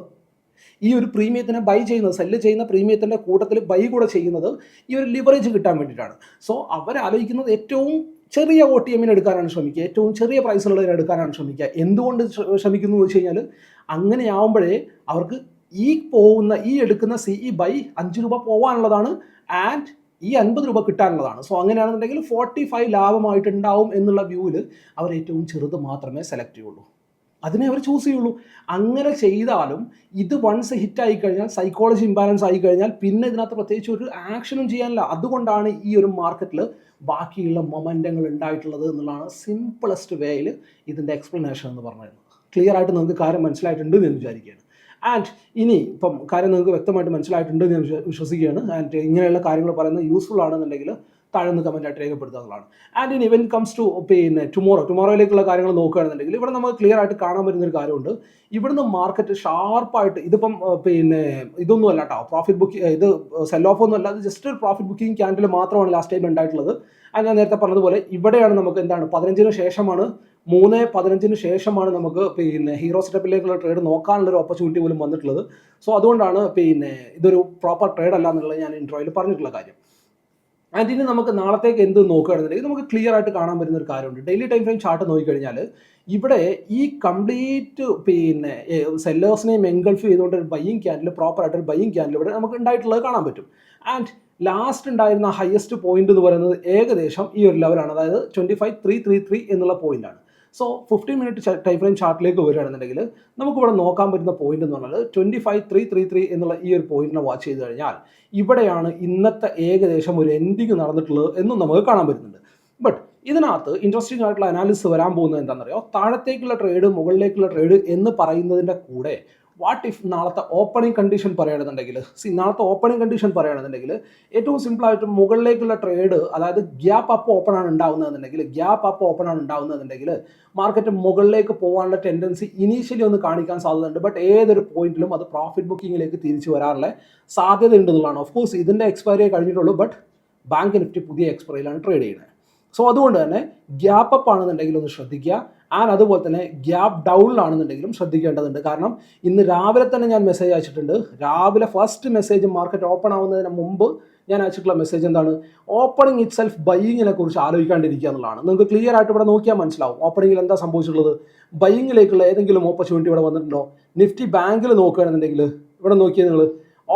ഈ ഒരു പ്രീമിയത്തിനെ ബൈ ചെയ്യുന്നത് സെല്ല് ചെയ്യുന്ന പ്രീമിയത്തിന്റെ കൂട്ടത്തിൽ ബൈ കൂടെ ചെയ്യുന്നത് ഈ ഒരു ലിവറേജ് കിട്ടാൻ വേണ്ടിയിട്ടാണ്. സോ അവരാലോചിക്കുന്നത് ഏറ്റവും ചെറിയ ഒ ടി എമ്മിന് എടുക്കാനാണ് ശ്രമിക്കുക. ഏറ്റവും ചെറിയ പ്രൈസിലുള്ളതിന് എടുക്കാനാണ് ശ്രമിക്കുക. എന്തുകൊണ്ട് ശ്രമിക്കുന്നു എന്ന് വെച്ച് കഴിഞ്ഞാൽ അങ്ങനെയാവുമ്പോഴേ അവർക്ക് ഈ പോകുന്ന ഈ എടുക്കുന്ന സി ഇ ബൈ അഞ്ച് രൂപ പോകാനുള്ളതാണ് ആൻഡ് ഈ അൻപത് രൂപ കിട്ടാനുള്ളതാണ്. സോ അങ്ങനെയാണെന്നുണ്ടെങ്കിൽ ഫോർട്ടി ഫൈവ് ലാഭമായിട്ടുണ്ടാവും എന്നുള്ള വ്യൂവിൽ അവർ ഏറ്റവും ചെറുത് മാത്രമേ സെലക്ട് ചെയ്യുള്ളൂ. അതിനെ അവർ ചൂസ് ചെയ്യുള്ളൂ. അങ്ങനെ ചെയ്താലും ഇത് വൺസ് ഹിറ്റ് ആയി കഴിഞ്ഞാൽ സൈക്കോളജി ഇംബാലൻസ് ആയി കഴിഞ്ഞാൽ പിന്നെ ഇതിനകത്ത് പ്രത്യേകിച്ച് ഒരു ആക്ഷനും ചെയ്യാനില്ല. അതുകൊണ്ടാണ് ഈ ഒരു മാർക്കറ്റിൽ ബാക്കിയുള്ള മൊമെന്റങ്ങൾ ഉണ്ടായിട്ടുള്ളത് എന്നുള്ളതാണ് സിമ്പിളസ്റ്റ് വേയിൽ ഇതിന്റെ എക്സ്പ്ലനേഷൻ എന്ന് പറഞ്ഞു ക്ലിയർ ആയിട്ട് നിങ്ങൾക്ക് കാര്യം മനസ്സിലായിട്ടുണ്ട് എന്ന് വിചാരിക്കുകയാണ്. ആൻഡ് ഇനി ഇപ്പം കാര്യം നിങ്ങൾക്ക് വ്യക്തമായിട്ട് മനസ്സിലായിട്ടുണ്ട് എന്ന് ഞാൻ വിശ്വസിക്കുകയാണ്. ആൻഡ് ഇങ്ങനെയുള്ള കാര്യങ്ങൾ പറയുന്നത് യൂസ്ഫുൾ ആണെന്നുണ്ടെങ്കിൽ താഴെ നിന്ന് കമന്റായിട്ട് രേഖപ്പെടുത്തുന്നതാണ് and in even comes to പിന്നെ ടുമോറോ ടുമോറോയിലേക്കുള്ള കാര്യങ്ങൾ നോക്കുകയാണെന്നുണ്ടെങ്കിൽ ഇവിടെ നമുക്ക് ക്ലിയർ ആയിട്ട് കാണാൻ പറ്റുന്ന ഒരു കാര്യമുണ്ട്. ഇവിടുന്ന് മാർക്കറ്റ് ഷാർപ്പായിട്ട് ഇതിപ്പം പിന്നെ ഇതൊന്നും അല്ല കേട്ടോ പ്രോഫിറ്റ് ബുക്ക് ഇത് സെൽ ഓഫ് ഒന്നും അല്ല. അത് ജസ്റ്റ് ഒരു പ്രോഫിറ്റ് ബുക്കിംഗ് ക്യാൻഡിൽ മാത്രമാണ് ലാസ്റ്റ് ടൈം ഉണ്ടായിട്ടുള്ളത്. അത് ഞാൻ നേരത്തെ പറഞ്ഞതുപോലെ ഇവിടെയാണ് നമുക്ക് എന്താണ് പതിനഞ്ചിന് ശേഷമാണ് മൂന്ന് പതിനഞ്ചിന് ശേഷമാണ് നമുക്ക് പിന്നെ ഹീറോ സെറ്റപ്പിലേക്കുള്ള ട്രേഡ് നോക്കാനുള്ള ഒരു ഓപ്പർച്യൂണിറ്റി പോലും വന്നിട്ടുള്ളത്. സോ അതുകൊണ്ടാണ് പിന്നെ ഇതൊരു പ്രോപ്പർ ട്രേഡ് അല്ല എന്നുള്ളത് ഞാൻ ഇൻട്രോയിൽ പറഞ്ഞിട്ടുള്ള കാര്യം. ആൻഡ് ഇനി നമുക്ക് നാളത്തേക്ക് എന്ത് നോക്കുകയാണെന്നുണ്ടെങ്കിൽ നമുക്ക് ക്ലിയർ ആയിട്ട് കാണാൻ പറ്റുന്ന ഒരു കാര്യമുണ്ട്. ഡെയിലി ടൈം ഫ്രെയിം ചാർട്ട് നോക്കിക്കഴിഞ്ഞാൽ ഇവിടെ ഈ കംപ്ലീറ്റ് പിന്നെ സെല്ലേഴ്സിനെയും എൻഗൾഫ് ചെയ്തുകൊണ്ട് ഒരു ബയ്യിങ് ക്യാൻഡിൽ പ്രോപ്പർ ആയിട്ട് ഒരു ബയ്യിങ് ക്യാൻഡിൽ ഇവിടെ നമുക്ക് ഉണ്ടായിട്ടുള്ളത് കാണാൻ പറ്റും. ആൻഡ് ലാസ്റ്റ് ഉണ്ടായിരുന്ന ഹയസ്റ്റ് പോയിന്റ് എന്ന് പറയുന്നത് ഏകദേശം ഈ ഒരു ലെവലാണ് അതായത് twenty five three three three എന്നുള്ള പോയിന്റാണ് so fifteen minute time frame ചാർട്ടിലേക്ക് വരികയാണെന്നുണ്ടെങ്കിൽ നമുക്കിവിടെ നോക്കാൻ പറ്റുന്ന പോയിന്റ് എന്ന് പറഞ്ഞാൽ twenty five three three three എന്നുള്ള ഈ ഒരു പോയിന്റിനെ വാച്ച് ചെയ്ത് കഴിഞ്ഞാൽ ഇവിടെയാണ് ഇന്നത്തെ ഏകദേശം ഒരു എൻഡിങ് നടന്നിട്ടുള്ളത് എന്നും നമുക്ക് കാണാൻ പറ്റുന്നുണ്ട്. ബട്ട് ഇതിനകത്ത് ഇൻട്രസ്റ്റിംഗ് ആയിട്ടുള്ള അനാലിസിസ് വരാൻ പോകുന്നത് എന്താണെന്നറിയോ? താഴത്തേക്കുള്ള ട്രേഡ് മുകളിലേക്കുള്ള ട്രേഡ് എന്ന് പറയുന്നതിന്റെ കൂടെ വാട്ട് ഇഫ് നാളത്തെ ഓപ്പണിംഗ് കണ്ടീഷൻ പറയുകയാണെന്നുണ്ടെങ്കിൽ സി നാളത്തെ ഓപ്പണിംഗ് കണ്ടീഷൻ പറയുകയാണെന്നുണ്ടെങ്കിൽ ഏറ്റവും സിമ്പിളായിട്ട് മുകളിലേക്കുള്ള ട്രേഡ് അതായത് ഗ്യാപ്പ് അപ്പ് ഓപ്പൺ ആണ് ഉണ്ടാവുന്നതെന്നുണ്ടെങ്കിൽ ഗ്യാപ്പ് അപ്പ് ഓപ്പൺ ആണ് ഉണ്ടാവുന്നതെന്നുണ്ടെങ്കിൽ മാർക്കറ്റ് മുകളിലേക്ക് പോകാനുള്ള ടെൻഡൻസി ഇനീഷ്യലി ഒന്ന് കാണിക്കാൻ സാധ്യതയുണ്ട്. ബട്ട് ഏതൊരു പോയിന്റിലും അത് പ്രോഫിറ്റ് ബുക്കിങ്ങിലേക്ക് തിരിച്ചു വരാനുള്ള സാധ്യത ഉണ്ടെന്നുള്ളതാണ് ഓഫ് കോഴ്സ് ഇതിന്റെ എക്സ്പയറി കഴിഞ്ഞിട്ടുള്ളൂ ബട്ട് ബാങ്ക് നിഫ്റ്റി പുതിയ എക്സ്പയറിയിലാണ് ട്രേഡ് ചെയ്യുന്നത്. സോ അതുകൊണ്ട് തന്നെ ഗ്യാപ്പ് അപ്പ് ആണെന്നുണ്ടെങ്കിൽ ഒന്ന് ശ്രദ്ധിക്കുക. ആൻഡ് അതുപോലെ തന്നെ ഗ്യാപ്പ് ഡൗണിലാണെന്നുണ്ടെങ്കിലും ശ്രദ്ധിക്കേണ്ടതുണ്ട്. കാരണം ഇന്ന് രാവിലെ തന്നെ ഞാൻ മെസ്സേജ് അയച്ചിട്ടുണ്ട്. രാവിലെ ഫസ്റ്റ് മെസ്സേജ് മാർക്കറ്റ് ഓപ്പൺ ആവുന്നതിന് മുമ്പ് ഞാൻ അയച്ചിട്ടുള്ള മെസ്സേജ് എന്താണ്? ഓപ്പണിംഗ് ഇറ്റ് സെൽഫ് ബൈയിങ്ങിനെ കുറിച്ച് ആലോചിക്കാണ്ടിരിക്കുക എന്നുള്ളതാണ്. നിങ്ങൾക്ക് ക്ലിയർ ആയിട്ട് ഇവിടെ നോക്കിയാൽ മനസ്സിലാവും. ഓപ്പണിംഗിൽ എന്താ സംഭവിച്ചിട്ടുള്ളത്? ബൈയിങ്ങിലേക്കുള്ള ഏതെങ്കിലും ഓപ്പർച്യൂണിറ്റി ഇവിടെ വന്നിട്ടുണ്ടോ? നിഫ്റ്റി ബാങ്കിൽ നോക്കുകയാണെന്നുണ്ടെങ്കിൽ ഇവിടെ നോക്കിയാൽ നിങ്ങൾ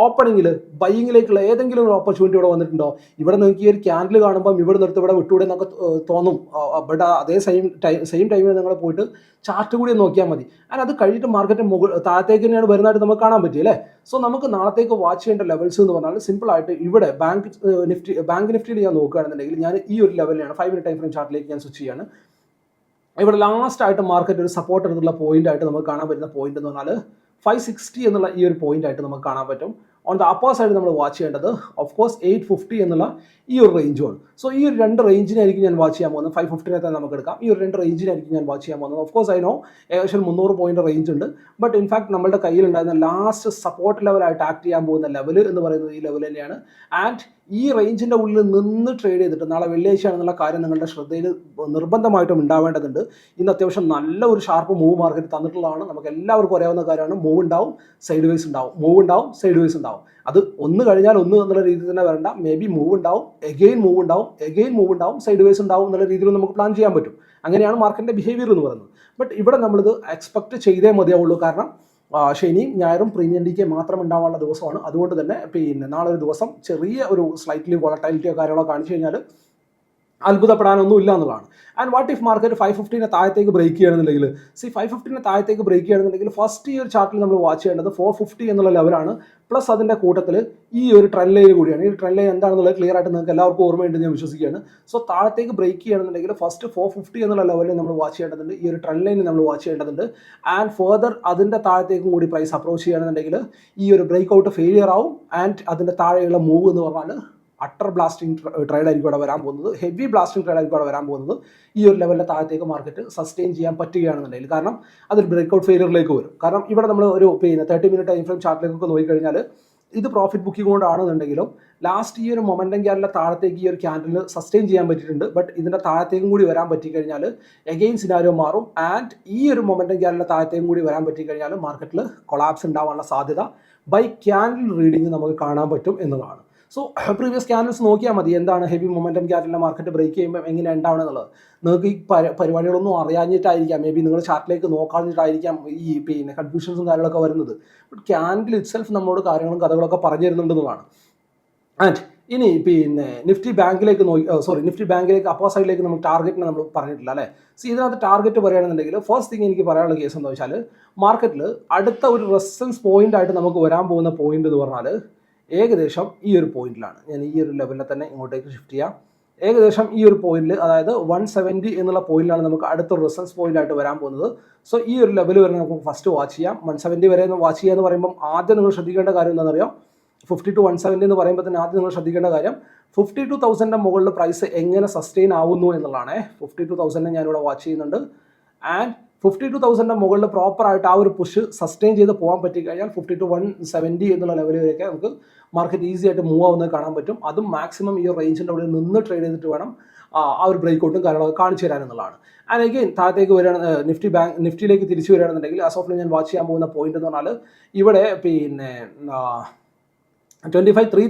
ഓപ്പണിങ്ങിൽ ബൈയിങ്ങിലേക്കുള്ള ഏതെങ്കിലും ഒരു ഓപ്പർച്യൂണിറ്റി ഇവിടെ വന്നിട്ടുണ്ടോ? ഇവിടെ നിങ്ങൾക്ക് ഈ ഒരു ക്യാൻഡിൽ കാണുമ്പോൾ ഇവിടെ നിർത്തി ഇവിടെ വിട്ടുകൂടെ എന്നൊക്കെ തോന്നും. ബട്ട് അതേ സെയിം ടൈം സെയിം ടൈമിൽ നിങ്ങൾ പോയിട്ട് ചാർട്ട് കൂടി നോക്കിയാൽ മതി. ആൻഡ് അത് കഴിഞ്ഞിട്ട് മാർക്കറ്റ് മുകൾ താഴത്തേക്ക് തന്നെയാണ് വരുന്നതായിട്ട് നമുക്ക് കാണാൻ പറ്റി അല്ലേ? സോ നമുക്ക് നാളത്തേക്ക് വാച്ച് ചെയ്യേണ്ട ലെവൽസ് എന്ന് പറഞ്ഞാൽ സിമ്പിൾ ആയിട്ട് ഇവിടെ ബാങ്ക് നിഫ്റ്റി ബാങ്ക് നിഫ്റ്റിയിൽ ഞാൻ നോക്കുകയാണെന്നുണ്ടെങ്കിൽ ഞാൻ ഈ ഒരു ലെവലിലാണ് ഫൈവ് മിനിറ്റ് ടൈം ഫ്രെയിം ചാർട്ടിലേക്ക് ഞാൻ സ്വിച്ച് ചെയ്യാണ്. ഇവിടെ ലാസ്റ്റ് ആയിട്ട് മാർക്കറ്റ് ഒരു സപ്പോർട്ട് എടുത്തുള്ള പോയിന്റ് ആയിട്ട് നമുക്ക് കാണാൻ പറ്റുന്ന പോയിന്റ് എന്ന് പറഞ്ഞാൽ ഫൈവ് സിക്സ്റ്റി എന്നുള്ള ഈ ഒരു പോയിന്റ് ആയിട്ട് നമുക്ക് കാണാൻ പറ്റും. ഓൺ ദ അപ്പർ സൈഡ് നമ്മൾ വാച്ച് ചെയ്യേണ്ടത് ഓഫ് കോഴ്സ് എയ്റ്റ് ഫിഫ്റ്റി എന്നുള്ള ഈ ഒരു റേഞ്ചുമാണ് സോ ഈ ഒരു രണ്ട് റേഞ്ചിനായിരിക്കും ഞാൻ വാച്ച് ചെയ്യാൻ പോകുന്നത്. ഫൈവ് ഫിഫ്റ്റിനെ തന്നെ നമുക്ക് എടുക്കാം. ഈ ഒരു രണ്ട് റേഞ്ചിനായിരിക്കും ഞാൻ വാച്ച് ചെയ്യാൻ പോകുന്നത്. ഓഫ് കോഴ്സ് അതിനോ ഏകദേശം മുന്നൂറ് പോയിന്റ് റേഞ്ച് ഉണ്ട്. ബട്ട് ഇൻഫാക്ട് നമ്മുടെ കയ്യിലുണ്ടായിരുന്ന ലാസ്റ്റ് സപ്പോർട്ട് ലെവലായിട്ട് ആക്ട് ചെയ്യാൻ പോകുന്ന ലെവൽ എന്ന് പറയുന്നത് ഈ ലെവൽ തന്നെയാണ്. ആൻഡ് ഈ റേഞ്ചിന്റെ ഉള്ളിൽ നിന്ന് ട്രേഡ് ചെയ്തിട്ട് നാളെ വെള്ളിയാഴ്ചയാണെന്നുള്ള കാര്യം നിങ്ങളുടെ ശ്രദ്ധയിൽ നിർബന്ധമായിട്ടും ഉണ്ടാവേണ്ടതുണ്ട്. ഇന്ന് അത്യാവശ്യം നല്ല ഒരു ഷാർപ്പ് മൂവ് മാർക്കറ്റ് തന്നിട്ടുള്ളതാണ്. നമുക്ക് എല്ലാവർക്കും അറിയാവുന്ന കാര്യമാണ്. മൂവ് ഉണ്ടാവും സൈഡ് വേസ് ഉണ്ടാവും. മൂവ് ഉണ്ടാവും സൈഡ് വേസ് ഉണ്ടാവും. അത് ഒന്ന് കഴിഞ്ഞാൽ ഒന്ന് എന്നുള്ള രീതിയിൽ തന്നെ വരണ്ട. മേ ബി മൂവ് ഉണ്ടാവും. എഗെയിൻ മൂവ് ഉണ്ടാവും. എഗെയിൻ മൂവ് ഉണ്ടാവും. സൈഡ് വേസ് ഉണ്ടാവും എന്നുള്ള രീതിയിൽ നമുക്ക് പ്ലാൻ ചെയ്യാൻ പറ്റും. അങ്ങനെയാണ് മാർക്കറ്റിന്റെ ബിഹേവിയർ എന്ന് പറയുന്നത്. ബട്ട് ഇവിടെ നമ്മളിത് എക്സ്പെക്ട് ചെയ്തേ മതിയാവുള്ളൂ. കാരണം ശനിയും ഞായറും പ്രീമിയം ഡിക്ക് മാത്രം ഉണ്ടാവാനുള്ള ദിവസമാണ്. അതുകൊണ്ട് തന്നെ പിന്നെ നാളെ ഒരു ദിവസം ചെറിയ ഒരു സ്ലൈറ്റ്ലി വോളട്ടൈലിറ്റിയോ കാര്യങ്ങളോ കാണിച്ചു കഴിഞ്ഞാൽ അത്ഭുതപ്പെടാനൊന്നും ഇല്ല എന്നുള്ളതാണ് and what if market five ഫിഫ്റ്റീനെ താഴത്തേക്ക് ബ്രേക്ക് ചെയ്യണമെന്നുണ്ടെങ്കിൽ? സി ഫൈവ് ഫിഫ്റ്റീനെ താഴത്തേക്ക് ബ്രേക്ക് ചെയ്യണമെന്നുണ്ടെങ്കിൽ ഫസ്റ്റ് ഈ ഒരു ചാർട്ടിൽ നമ്മൾ വാച്ച് ചെയ്യേണ്ടത് ഫോർ ഫിഫ്റ്റി എന്നുള്ള ലെവലാണ് പ്ലസ് അതിന്റെ കൂട്ടത്തിൽ ഈ ഒരു ട്രെൻഡ് ലൈൻ കൂടിയാണ്. ഈ ട്രെൻഡ് ലൈൻ എന്താണെന്നുള്ളത് ക്ലിയർ ആയിട്ട് നിങ്ങൾക്ക് എല്ലാവർക്കും ഓർമ്മയുണ്ടെന്ന് ഞാൻ വിശ്വസിക്കുകയാണ്. സോ താഴത്തേക്ക് ബ്രേക്ക് ചെയ്യണമെന്നുണ്ടെങ്കിൽ ഫസ്റ്റ് ഫോർ ഫിഫ്റ്റി എന്നുള്ള ലെവലിൽ നമ്മൾ വാച്ച് ചെയ്യേണ്ടതുണ്ട്. ഈ ഒരു ട്രെൻഡ് ലൈൻ നമ്മൾ വാച്ച് ചെയ്യേണ്ടതുണ്ട്. ആൻഡ് ഫെർദർ അതിന്റെ താഴത്തേക്കും കൂടി പ്രൈസ് അപ്രോച്ച് ചെയ്യണമെന്നുണ്ടെങ്കിൽ ഈ ഒരു ബ്രേക്ക് ഔട്ട് ഫെയിലിയർ ആവും. ആൻഡ് അതിന്റെ താഴെയുള്ള മൂവ് എന്ന് പറഞ്ഞാൽ അട്ടർ ബ്ലാസ്റ്റിംഗ് ട്രേഡ് ആയിരിക്കും ഇവിടെ വരാൻ പോകുന്നത്. ഹെവി ബ്ലാസ്റ്റിംഗ് ട്രേഡ് ആയിരിക്കും ഇവിടെ വരാൻ പോകുന്നത്. ഈ ഒരു ലെവലിലെ താഴത്തേക്ക് മാർക്കറ്റ് സസ്റ്റെയിൻ ചെയ്യാൻ പറ്റുകയാണെന്നുണ്ടെങ്കിൽ. കാരണം അതൊരു ബ്രേക്ക് ഔട്ട് ഫെയിലിയറിലേക്ക് വരും. കാരണം ഇവിടെ നമ്മൾ ഒരു പിന്നെ തേർട്ടി മിനിറ്റ് ടൈം ഫ്രെയിം ചാർട്ടിലേക്കൊക്കെ നോക്കിക്കഴിഞ്ഞാൽ ഇത് പ്രോഫിറ്റ് ബുക്കിംഗ് കൊണ്ടാണെന്നുണ്ടെങ്കിലും ലാസ്റ്റ് ഈ ഒരു മൊമെന്റം ഗ്യാറിലെ താഴത്തേക്ക് ഈ ഒരു ക്യാൻഡിൽ സസ്റ്റെയിൻ ചെയ്യാൻ പറ്റിയിട്ടുണ്ട്. ബട്ട് ഇതിന്റെ താഴത്തേക്കും കൂടി വരാൻ പറ്റിക്കഴിഞ്ഞാൽ എഗെയിൻ സിനാരോ മാറും. ആൻഡ് ഈ ഒരു മൊമെന്റം ഗ്യാറിലെ താഴത്തേക്കും കൂടി വരാൻ പറ്റിക്കഴിഞ്ഞാൽ മാർക്കറ്റിൽ കൊളാപ്സ് ഉണ്ടാവാനുള്ള സാധ്യത ബൈ ക്യാൻഡിൽ റീഡിങ് നമുക്ക് കാണാൻ പറ്റും എന്നതാണ് സോ പ്രീവിയസ് ക്യാൻഡിൽസ് നോക്കിയാൽ മതി. എന്താണ് ഹെവി മൊമെന്റം ക്യാനലിന്റെ മാർക്കറ്റ് ബ്രേക്ക് ചെയ്യുമ്പോൾ എങ്ങനെ ഉണ്ടാവണം എന്നുള്ളത് നിങ്ങൾക്ക് ഈ പരി പരിപാടികളൊന്നും അറിയാഞ്ഞിട്ടായിരിക്കാം. മേ ബി നിങ്ങൾ ചാർട്ടിലേക്ക് നോക്കാഞ്ഞിട്ടായിരിക്കാം ഈ പിന്നെ കൺഫ്യൂഷൻസും കാര്യങ്ങളൊക്കെ വരുന്നത്. ബട്ട് ക്യാൻഡിൽ ഇറ്റ്സെൽഫ് നമ്മളോട് കാര്യങ്ങളും കഥകളൊക്കെ പറഞ്ഞു തരുന്നുണ്ടെന്നതാണ് ആൻഡ് ഇനി പിന്നെ നിഫ്റ്റി ബാങ്കിലേക്ക് നോക്കി സോറി നിഫ്റ്റി ബാങ്കിലേക്ക് അപ്പോ സൈഡിലേക്ക് നമ്മൾ ടാർഗറ്റിനെ നമ്മൾ പറഞ്ഞിട്ടില്ല അല്ലേ? സോ ഇതിനകത്ത് ടാർഗറ്റ് പറയുകയാണെന്നുണ്ടെങ്കിൽ ഫസ്റ്റ് തിങ് എനിക്ക് പറയാനുള്ള കേസ് എന്താ വെച്ചാൽ മാർക്കറ്റിൽ അടുത്ത ഒരു റെസിസ്റ്റൻസ് പോയിന്റ് ആയിട്ട് നമുക്ക് വരാൻ പോകുന്ന പോയിന്റ് എന്ന് പറഞ്ഞാൽ ഏകദേശം ഈ ഒരു പോയിന്റിലാണ്. ഞാൻ ഈ ഒരു ലെവലിൽ തന്നെ ഇങ്ങോട്ടേക്ക് ഷിഫ്റ്റ് ചെയ്യാം. ഏകദേശം ഈ ഒരു പോയിന്റിൽ അതായത് വൺ സെവന്റി എന്നുള്ള പോയിന്റിലാണ് നമുക്ക് അടുത്ത റെസിസ്റ്റൻസ് പോയിന്റായിട്ട് വരാൻ പോകുന്നത്. സോ ഈ ഒരു ലെവൽ വരെ നമുക്ക് ഫസ്റ്റ് വാച്ച് ചെയ്യാം. വൺ സെവന്റി വരെ വാച്ച് ചെയ്യുക എന്ന് പറയുമ്പോൾ ആദ്യം നിങ്ങൾ ശ്രദ്ധിക്കേണ്ട കാര്യം എന്താണെന്നറിയോ ഫിഫ്റ്റി ടു വൺ സെവന്റി എന്ന് പറയുമ്പോൾ തന്നെ ആദ്യം നിങ്ങൾ ശ്രദ്ധിക്കേണ്ട കാര്യം ഫിഫ്റ്റി ടു തൗസൻഡിന്റെ മുകളിൽ പ്രൈസ് എങ്ങനെ സസ്റ്റെയിൻ ആവുന്നു എന്നുള്ളതാണ്. ഫിഫ്റ്റി ടു തൗസൻഡിനെ ഞാനിവിടെ വാച്ച് ചെയ്യുന്നുണ്ട്. ആൻഡ് ഫിഫ്റ്റി ടു തൗസൻഡിന്റെ മുകളിൽ പ്രോപ്പറായിട്ട് ആ ഒരു പുഷ് സസ്റ്റെയിൻ ചെയ്ത് പോകാൻ പറ്റിക്കഴിഞ്ഞാൽ ഫിഫ്റ്റി ടു വൺ സെവന്റി എന്നുള്ള ലെവലിലേക്ക് നമുക്ക് മാർക്കറ്റ് ഈസി ആയിട്ട് മൂവ് ആവുന്നത് കാണാൻ പറ്റും. അതും മാക്സിമം ഈ റേഞ്ചിന്റെ അവിടെ നിന്ന് ട്രേഡ് ചെയ്തിട്ട് വേണം ആ ഒരു ബ്രേക്ക് ഔട്ടും കാര്യങ്ങളൊക്കെ കാണിച്ചു തരാൻ എന്നുള്ളതാണ്. അഗെയിൻ താഴത്തേക്ക് വരികയാണ് നിഫ്റ്റി ബാങ്ക് നിഫ്റ്റിയിലേക്ക് തിരിച്ചു വരികയാണെന്നുണ്ടെങ്കിൽ ഓഫ് ഞാൻ വാച്ച് ചെയ്യാൻ പോകുന്ന പോയിന്റ് എന്ന് പറഞ്ഞാൽ ഇവിടെ പിന്നെ twenty five three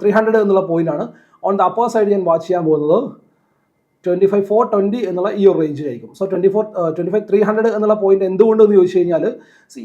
three hundred എന്നുള്ള പോയിന്റാണ് ഓൺ ദ അപ്പർ സൈഡ് ഞാൻ വാച്ച് ചെയ്യാൻ പോകുന്നത്. ട്വന്റി ഫൈവ് ഫോർ ട്വന്റി എന്നുള്ള ഈ ഒരു റേഞ്ചിലായിരിക്കും so twenty four twenty five three hundred എന്നുള്ള പോയിന്റ് എന്തുകൊണ്ട് എന്ന് ചോദിച്ചു കഴിഞ്ഞാൽ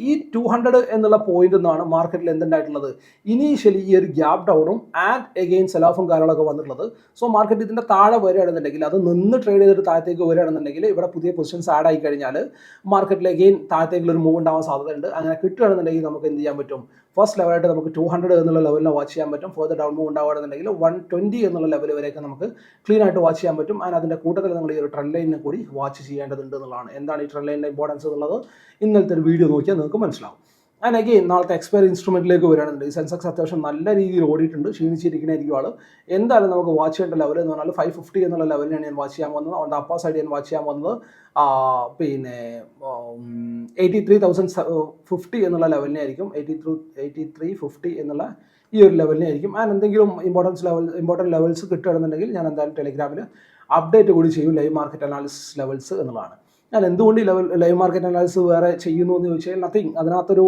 ഈ ടു ഹൺഡ്രഡ് എന്നുള്ള പോയിന്റ് എന്നാണ് മാർക്കറ്റിൽ എന്തുണ്ടായിട്ടുള്ളത്? ഇനീഷ്യലി ഈ ഒരു ഗ്യാപ് ഡൗണും ആൻഡ് എഗെയിൻ സെലാഫും കാര്യങ്ങളൊക്കെ വന്നിട്ടുള്ളത്. സോ മാർക്കറ്റ് ഇതിന്റെ താഴെ വരികയാണെന്നുണ്ടെങ്കിൽ അത് നിന്ന് ട്രേഡ് ചെയ്തിട്ട് താഴത്തേക്ക് വരികയാണെന്നുണ്ടെങ്കിൽ ഇവിടെ പുതിയ പൊസിഷൻസ് ആഡ് ആയി കഴിഞ്ഞാൽ മാർക്കറ്റിൽ എഗെയിൻ താഴത്തേക്കുള്ള ഒരു മൂവ് ഉണ്ടാവാൻ സാധ്യതയുണ്ട്. അങ്ങനെ കിട്ടുകയാണെന്നുണ്ടെങ്കിൽ നമുക്ക് എന്ത് ചെയ്യാൻ പറ്റും? ഫസ്റ്റ് ലെവലായിട്ട് നമുക്ക് ടു ഹൺഡ്രഡ് എന്നുള്ള ലെവലിൽ വാച്ച് ചെയ്യാൻ പറ്റും. ഫർദർ ഡൗൺ മൂവ് ഉണ്ടാവുകയാണെന്നുണ്ടെങ്കിൽ വൺ ട്വന്റി എന്നുള്ള ലെവൽ വരെയൊക്കെ നമുക്ക് ക്ലീൻ ആയിട്ട് വാച്ച് ചെയ്യാൻ പറ്റും. ആൻഡ് അതിന്റെ കൂട്ടത്തിൽ നിങ്ങൾ ഈ ഒരു ട്രെൻഡ് ലൈനിനെ കൂടി വാച്ച് ചെയ്യേണ്ടതുണ്ട് എന്നുള്ളതാണ്. എന്താണ് ഈ ട്രെൻഡ് ലൈനിന്റെ ഇമ്പോർട്ടൻസ് എന്നുള്ളത്? ഇന്നലത്തെ ഒരു വീഡിയോ നോക്കിയാൽ നിങ്ങൾക്ക് മനസ്സിലാവും. ആൻഡ് അഗെയിൻ നാളത്തെ എക്സ്പയർ ഇൻസ്ട്രുമെന്റിലേക്ക് വരികയാണെന്നുണ്ടെങ്കിൽ സെൻസെക്സ് അത്യാവശ്യം നല്ല രീതിയിൽ ഓടിയിട്ടുണ്ട്. ക്ഷീണിച്ചിരിക്കുന്നതായിരിക്കും ആൾ എന്തായാലും നമുക്ക് വാച്ച് ചെയ്യേണ്ട ലെവൽ എന്ന് പറഞ്ഞാൽ ഫൈവ് ഫിഫ്റ്റി എന്നുള്ള ലെവലിനാണ് ഞാൻ വാച്ച് ചെയ്യാൻ വന്നത് അവന്റെ അപ്പാ സൈഡ് ഞാൻ വാച്ച് ചെയ്യാൻ വന്നത് പിന്നെ എയ്റ്റി ത്രീ തൗസൻഡ് ഫിഫ്റ്റി എന്നുള്ള ലെവലിനായിരിക്കും eighty three eighty three fifty എന്നുള്ള ഈ ഒരു ലെവലിനായിരിക്കും ആൻഡ് എന്തെങ്കിലും ഇമ്പോർട്ടൻസ് ലെവൽ ഇമ്പോർട്ടന്റ് ലെവൽസ് കിട്ടുകയാണെന്നുണ്ടെങ്കിൽ ഞാൻ എന്തായാലും ടെലിഗ്രാമിൽ അപ്ഡേറ്റ് കൂടി ചെയ്യും. ലൈവ് മാർക്കറ്റ് അനാലിസിസ് ലെവൽസ് എന്നുള്ളതാണ്. ഞാൻ എന്തുകൊണ്ട് ലെവൽ ലൈവ് മാർക്കറ്റ് അനാലിസിസ് വേറെ ചെയ്യുന്നു എന്ന് ചോദിച്ചാൽ നത്തിങ് അതിനകത്തൊരു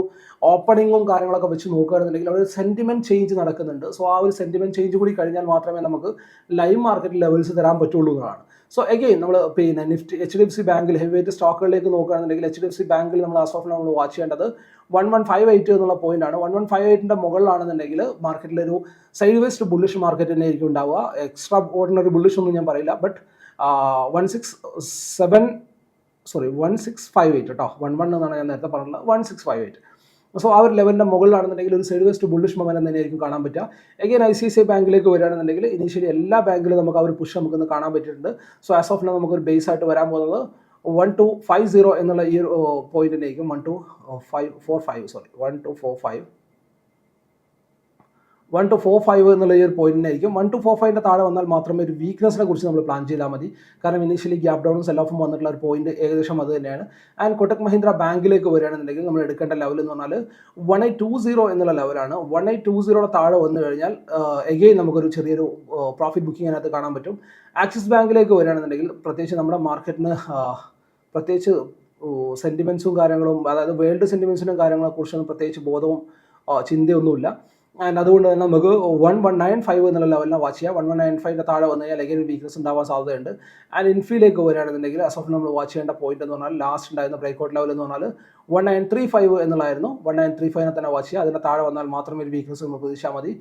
ഓപ്പണിങ്ങും കാര്യങ്ങളൊക്കെ വെച്ച് നോക്കുകയാണെന്നുണ്ടെങ്കിൽ അവിടെ ഒരു സെന്റിമെന്റ് ചേഞ്ച് നടക്കുന്നുണ്ട്. സോ ആ ഒരു സെന്റിമെന്റ് ചേഞ്ച് കൂടി കഴിഞ്ഞാൽ മാത്രമേ നമുക്ക് ലൈവ് മാർക്കറ്റ് ലെവൽസ് തരാൻ പറ്റുള്ളൂ എന്നാണ് സോ എഗെയിൻ നമ്മൾ പിന്നെ Nifty H D F C ബാങ്കിൽ ഹെവി വെയിറ്റ് സ്റ്റോക്കുകളിലേക്ക് നോക്കുകയാണെന്നുണ്ടെങ്കിൽ എച്ച് ഡി എഫ് സി ബാങ്കിൽ നമ്മൾ ആസ് ഓഫ് നമ്മൾ വാച്ച് ചെയ്യേണ്ടത് വൺ വൺ ഫൈവ് എയ്റ്റ് എന്നുള്ള പോയിന്റ് ആണ്. വൺ വൺ ഫൈവ് എയ്റ്റിന്റെ മുകളിലാണെന്നുണ്ടെങ്കിൽ മാർക്കറ്റിലൊരു സൈഡ് വേസ്റ്റ് ബുള്ളിഷ് മാർക്കറ്റ് തന്നെ ആയിരിക്കും ഉണ്ടാവുക. എക്സ്ട്രാ ഓർഡിനറി ബുള്ളിഷ് ഒന്നും ഞാൻ പറയില്ല. But one six seven sorry one six five eight കേട്ടോ വൺ വൺ എന്നാണ് ഞാൻ നേരത്തെ പറഞ്ഞിട്ടുള്ളത്. One six five eight so ആ ഒരു ലെവലിന്റെ മുകളിലാണെന്നുണ്ടെങ്കിൽ ഒരു സൈഡ് വെസ്റ്റ് ബുള്ളിഷ് മൊമെന്റം തന്നെയായിരിക്കും കാണാൻ പറ്റുക. എഗൈൻ ഐ സി സി ബാങ്കിലേക്ക് വരികയാണെന്നുണ്ടെങ്കിൽ ഇനിഷ്യലി എല്ലാ ബാങ്കിലും നമുക്ക് ആ ഒരു പുഷ് നമുക്കൊന്ന് കാണാൻ പറ്റിയിട്ടുണ്ട്. സോ ആസ് ഓഫ് നമുക്കൊരു ബേസ് ആയിട്ട് വരാൻ പോകുന്നത് വൺ ടു ഫൈവ് സീറോ എന്നുള്ള ഈ ഒരു പോയിന്റിലേക്കും one two five four five sorry one two four five one two four five എന്നുള്ള ഈ ഒരു പോയിന്റിനായിരിക്കും വൺ ടു ഫോർ ഫൈവിന്റെ താഴെ വന്നാൽ മാത്രമേ ഒരു വീക്ക്നെസ്സിനെ കുറിച്ച് നമ്മൾ പ്ലാൻ ചെയ്താൽ മതി. കാരണം ഇനീഷ്യലി ഗ്യാപ് ഡൗണും സെൽ ഓഫും വന്നിട്ടുള്ള ഒരു പോയിന്റ് ഏകദേശം അത് തന്നെയാണ്. ആൻഡ് കൊട്ടക് മഹീന്ദ്ര ബാങ്കിലേക്ക് വരികയാണെന്നുണ്ടെങ്കിൽ നമ്മൾ എടുക്കേണ്ട ലെവൽ എന്ന് പറഞ്ഞാൽ വൺ എയ്റ്റ് ടു സീറോ എന്നുള്ള ലെവലാണ് വൺ എയ്റ്റ് ടു സീറോയുടെ താഴെ വന്നു കഴിഞ്ഞാൽ എഗെയിൻ നമുക്കൊരു ചെറിയൊരു പ്രോഫിറ്റ് ബുക്കിംഗ് അതിനകത്ത് കാണാൻ പറ്റും. ആക്സിസ് ബാങ്കിലേക്ക് വരികയാണെന്നുണ്ടെങ്കിൽ പ്രത്യേകിച്ച് നമ്മുടെ മാർക്കറ്റിന് പ്രത്യേകിച്ച് സെന്റിമെൻസും കാര്യങ്ങളും അതായത് വേൾഡ് സെന്റിമെൻസിനും കാര്യങ്ങളെ കുറിച്ചൊന്നും പ്രത്യേകിച്ച് ബോധവും ചിന്തയൊന്നുമില്ല. ആൻഡ് അതുകൊണ്ട് തന്നെ നമുക്ക് വൺ വൺ നയൻ ഫൈവ് എന്നുള്ള ലെവലിനെ വാച്ച് ചെയ്യാം. വൺ വൺ നയൻ ഫൈവിന്റെ താഴെ വന്നു കഴിഞ്ഞാൽ അല്ലെങ്കിൽ വീക്ക്നസ് ഉണ്ടാവാൻ സാധ്യതയുണ്ട്. ആൻഡ് ഇൻഫിയിലേക്ക് വരികയാണെന്നുണ്ടെങ്കിൽ അസ് ഓഫ് നമ്മൾ വാച്ച് ചെയ്യേണ്ട പോയിന്റ് എന്ന് പറഞ്ഞാൽ ലാസ്റ്റ് ഉണ്ടായിരുന്ന ബ്രേക്ക്ഔട്ട് ലെവൽ എന്ന് പറഞ്ഞാൽ വൺ നയൻ ത്രീ ഫൈവ് എന്നുള്ളായിരുന്നു വൺ നയൻ ത്രീ ഫൈവിനെ തന്നെ വാച്ച് ചെയ്യുക. അതിന്റെ താഴെ വന്നാൽ മാത്രമേ ഒരു വീക്ക്നസ് നമ്മൾ പ്രതീക്ഷിച്ചാൽ മതി.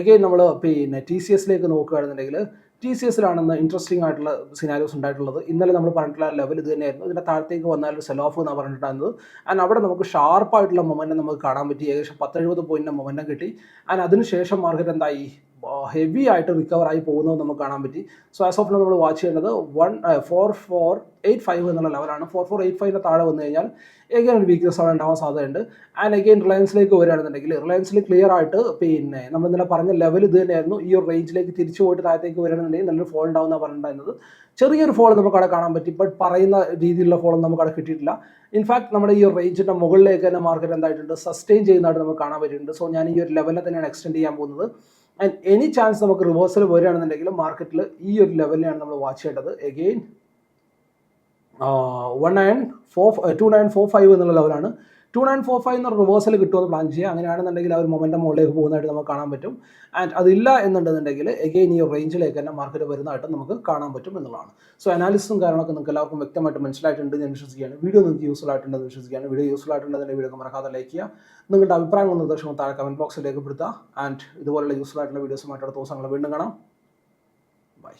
എഗെയിൻ നമ്മൾ പിന്നെ ടി സി എസിലേക്ക് നോക്കുകയാണെന്നുണ്ടെങ്കിൽ ടി സി എസിലാണെന്ന് ഇൻട്രസ്റ്റിംഗ് ആയിട്ടുള്ള സിനാരിയോസ് ഉണ്ടായിട്ടുള്ളത്. ഇന്നലെ നമ്മൾ പറഞ്ഞിട്ടുള്ള ലെവൽ ഇത് തന്നെയായിരുന്നു. ഇതിന്റെ താഴത്തേക്ക് വന്നാൽ ഒരു സെൽ ഓഫ് എന്നാണ് പറഞ്ഞിട്ടുണ്ടായിരുന്നത്. ആൻഡ് അവിടെ നമുക്ക് ഷാർപ്പായിട്ടുള്ള മൊമെന്റം നമുക്ക് കാണാൻ പറ്റി. ഏകദേശം പത്തെഴുപത് പോയിന്റിന്റെ മൊമെന്റം കിട്ടി. ആൻഡ് അതിനുശേഷം മാർക്കറ്റ് എന്തായി? ഹെവി ആയിട്ട് റിക്കവർ ആയി പോകുന്നത് നമുക്ക് കാണാൻ പറ്റി. സോ ആസ് ഓഫ് നമ്മൾ വാച്ച് ചെയ്യേണ്ടത് one four four eight five എന്നുള്ള ലെവലാണ് ഫോർ ഫോർ എയ്റ്റ് ഫൈവിന്റെ താഴെ വന്നു കഴിഞ്ഞാൽ എഗെയിൻ ഒരു വീക്ക്നസ് ആണ് ഉണ്ടാവാൻ സാധ്യതയുണ്ട്. ആൻഡ് എഗെയിൻ റിലയൻസിലേക്ക് വരികയാണെന്നുണ്ടെങ്കിൽ റിലയൻസിൽ ക്ലിയർ ആയിട്ട് പിന്നെ നമ്മൾ ഇന്നലെ പറഞ്ഞ ലെവൽ ഇത് തന്നെയായിരുന്നു. ഈ ഒരു റേഞ്ചിലേക്ക് തിരിച്ചു പോയിട്ട് താഴത്തേക്ക് വരികയാണെന്നുണ്ടെങ്കിൽ നല്ലൊരു ഫോൾ ഉണ്ടാവുന്ന പറഞ്ഞിട്ടുണ്ടായിരുന്നത്. ചെറിയൊരു ഫോൾ നമുക്ക് അവിടെ കാണാൻ പറ്റി ബട്ട് പറയുന്ന രീതിയിലുള്ള ഫോൾ നമുക്ക് അവിടെ കിട്ടിയിട്ടില്ല. ഇൻഫാക്ട് നമ്മുടെ ഈ ഒരു റേഞ്ചിന്റെ മുകളിലേക്ക് തന്നെ മാർക്കറ്റ് എന്തായിട്ടുണ്ട്? സസ്റ്റെയിൻ ചെയ്യുന്നതായിട്ട് നമുക്ക് കാണാൻ പറ്റിയിട്ടുണ്ട്. സോ ഞാൻ ഈ ഒരു ലെവലിനെ തന്നെയാണ് എക്സ്റ്റെൻഡ് ചെയ്യാൻ പോകുന്നത്. ആൻഡ് എനി ചാൻസ് നമുക്ക് റിവേഴ്സൽ വരികയാണെന്നുണ്ടെങ്കിൽ മാർക്കറ്റിൽ ഈ ഒരു ലെവലിലാണ് നമ്മൾ വാച്ച് ചെയ്യേണ്ടത്. Again one nine four two nine four five എന്നുള്ള ലെവലാണ് ടു നയൻ ഫോർ ഫൈവ് എന്ന റിവേഴ്സൽ കിട്ടുമെന്ന് പ്ലാൻ ചെയ്യുക. അങ്ങനെയാണെന്നുണ്ടെങ്കിൽ ആ ഒരു മൊമെന്റം മുകളിലേക്ക് പോകുന്നതായിട്ട് നമുക്ക് കാണാൻ പറ്റും. ആൻഡ് അതില്ല എന്നുണ്ടെന്നുണ്ടെങ്കിൽ എഗെയിൻ ഈ റേഞ്ചിലേക്ക് തന്നെ മാർക്കറ്റ് വരുന്നതായിട്ട് നമുക്ക് കാണാൻ പറ്റും എന്നുള്ളതാണ്. സോ അനാലിസിസും കാര്യങ്ങളൊക്കെ നിങ്ങൾക്ക് എല്ലാവർക്കും വ്യക്തമായിട്ട് മനസ്സിലായിട്ടുണ്ട് ഞാൻ വിശ്വസിക്കുകയാണ്. വീഡിയോ നിങ്ങൾക്ക് യൂസ്ഫുൾ ആയിട്ടുണ്ടെന്ന് വിശ്വസിക്കുകയാണ്. വീഡിയോ യൂസ്ഫുൾ ആയിട്ടുണ്ടെങ്കിൽ വീഡിയോ മറക്കാതെ ലൈക്ക് ചെയ്യുക. നിങ്ങളുടെ അഭിപ്രായങ്ങളും നിർദ്ദേശങ്ങളും താഴെ കമന്റ് ബോക്സിൽ രേഖപ്പെടുത്തുക. ആൻഡ് ഇതുപോലുള്ള യൂസ്ഫുൾ ആയിട്ടുള്ള വീഡിയോസുമായിട്ട് അടുത്ത ദിവസങ്ങൾ വീണ്ടും കാണാം. ബൈ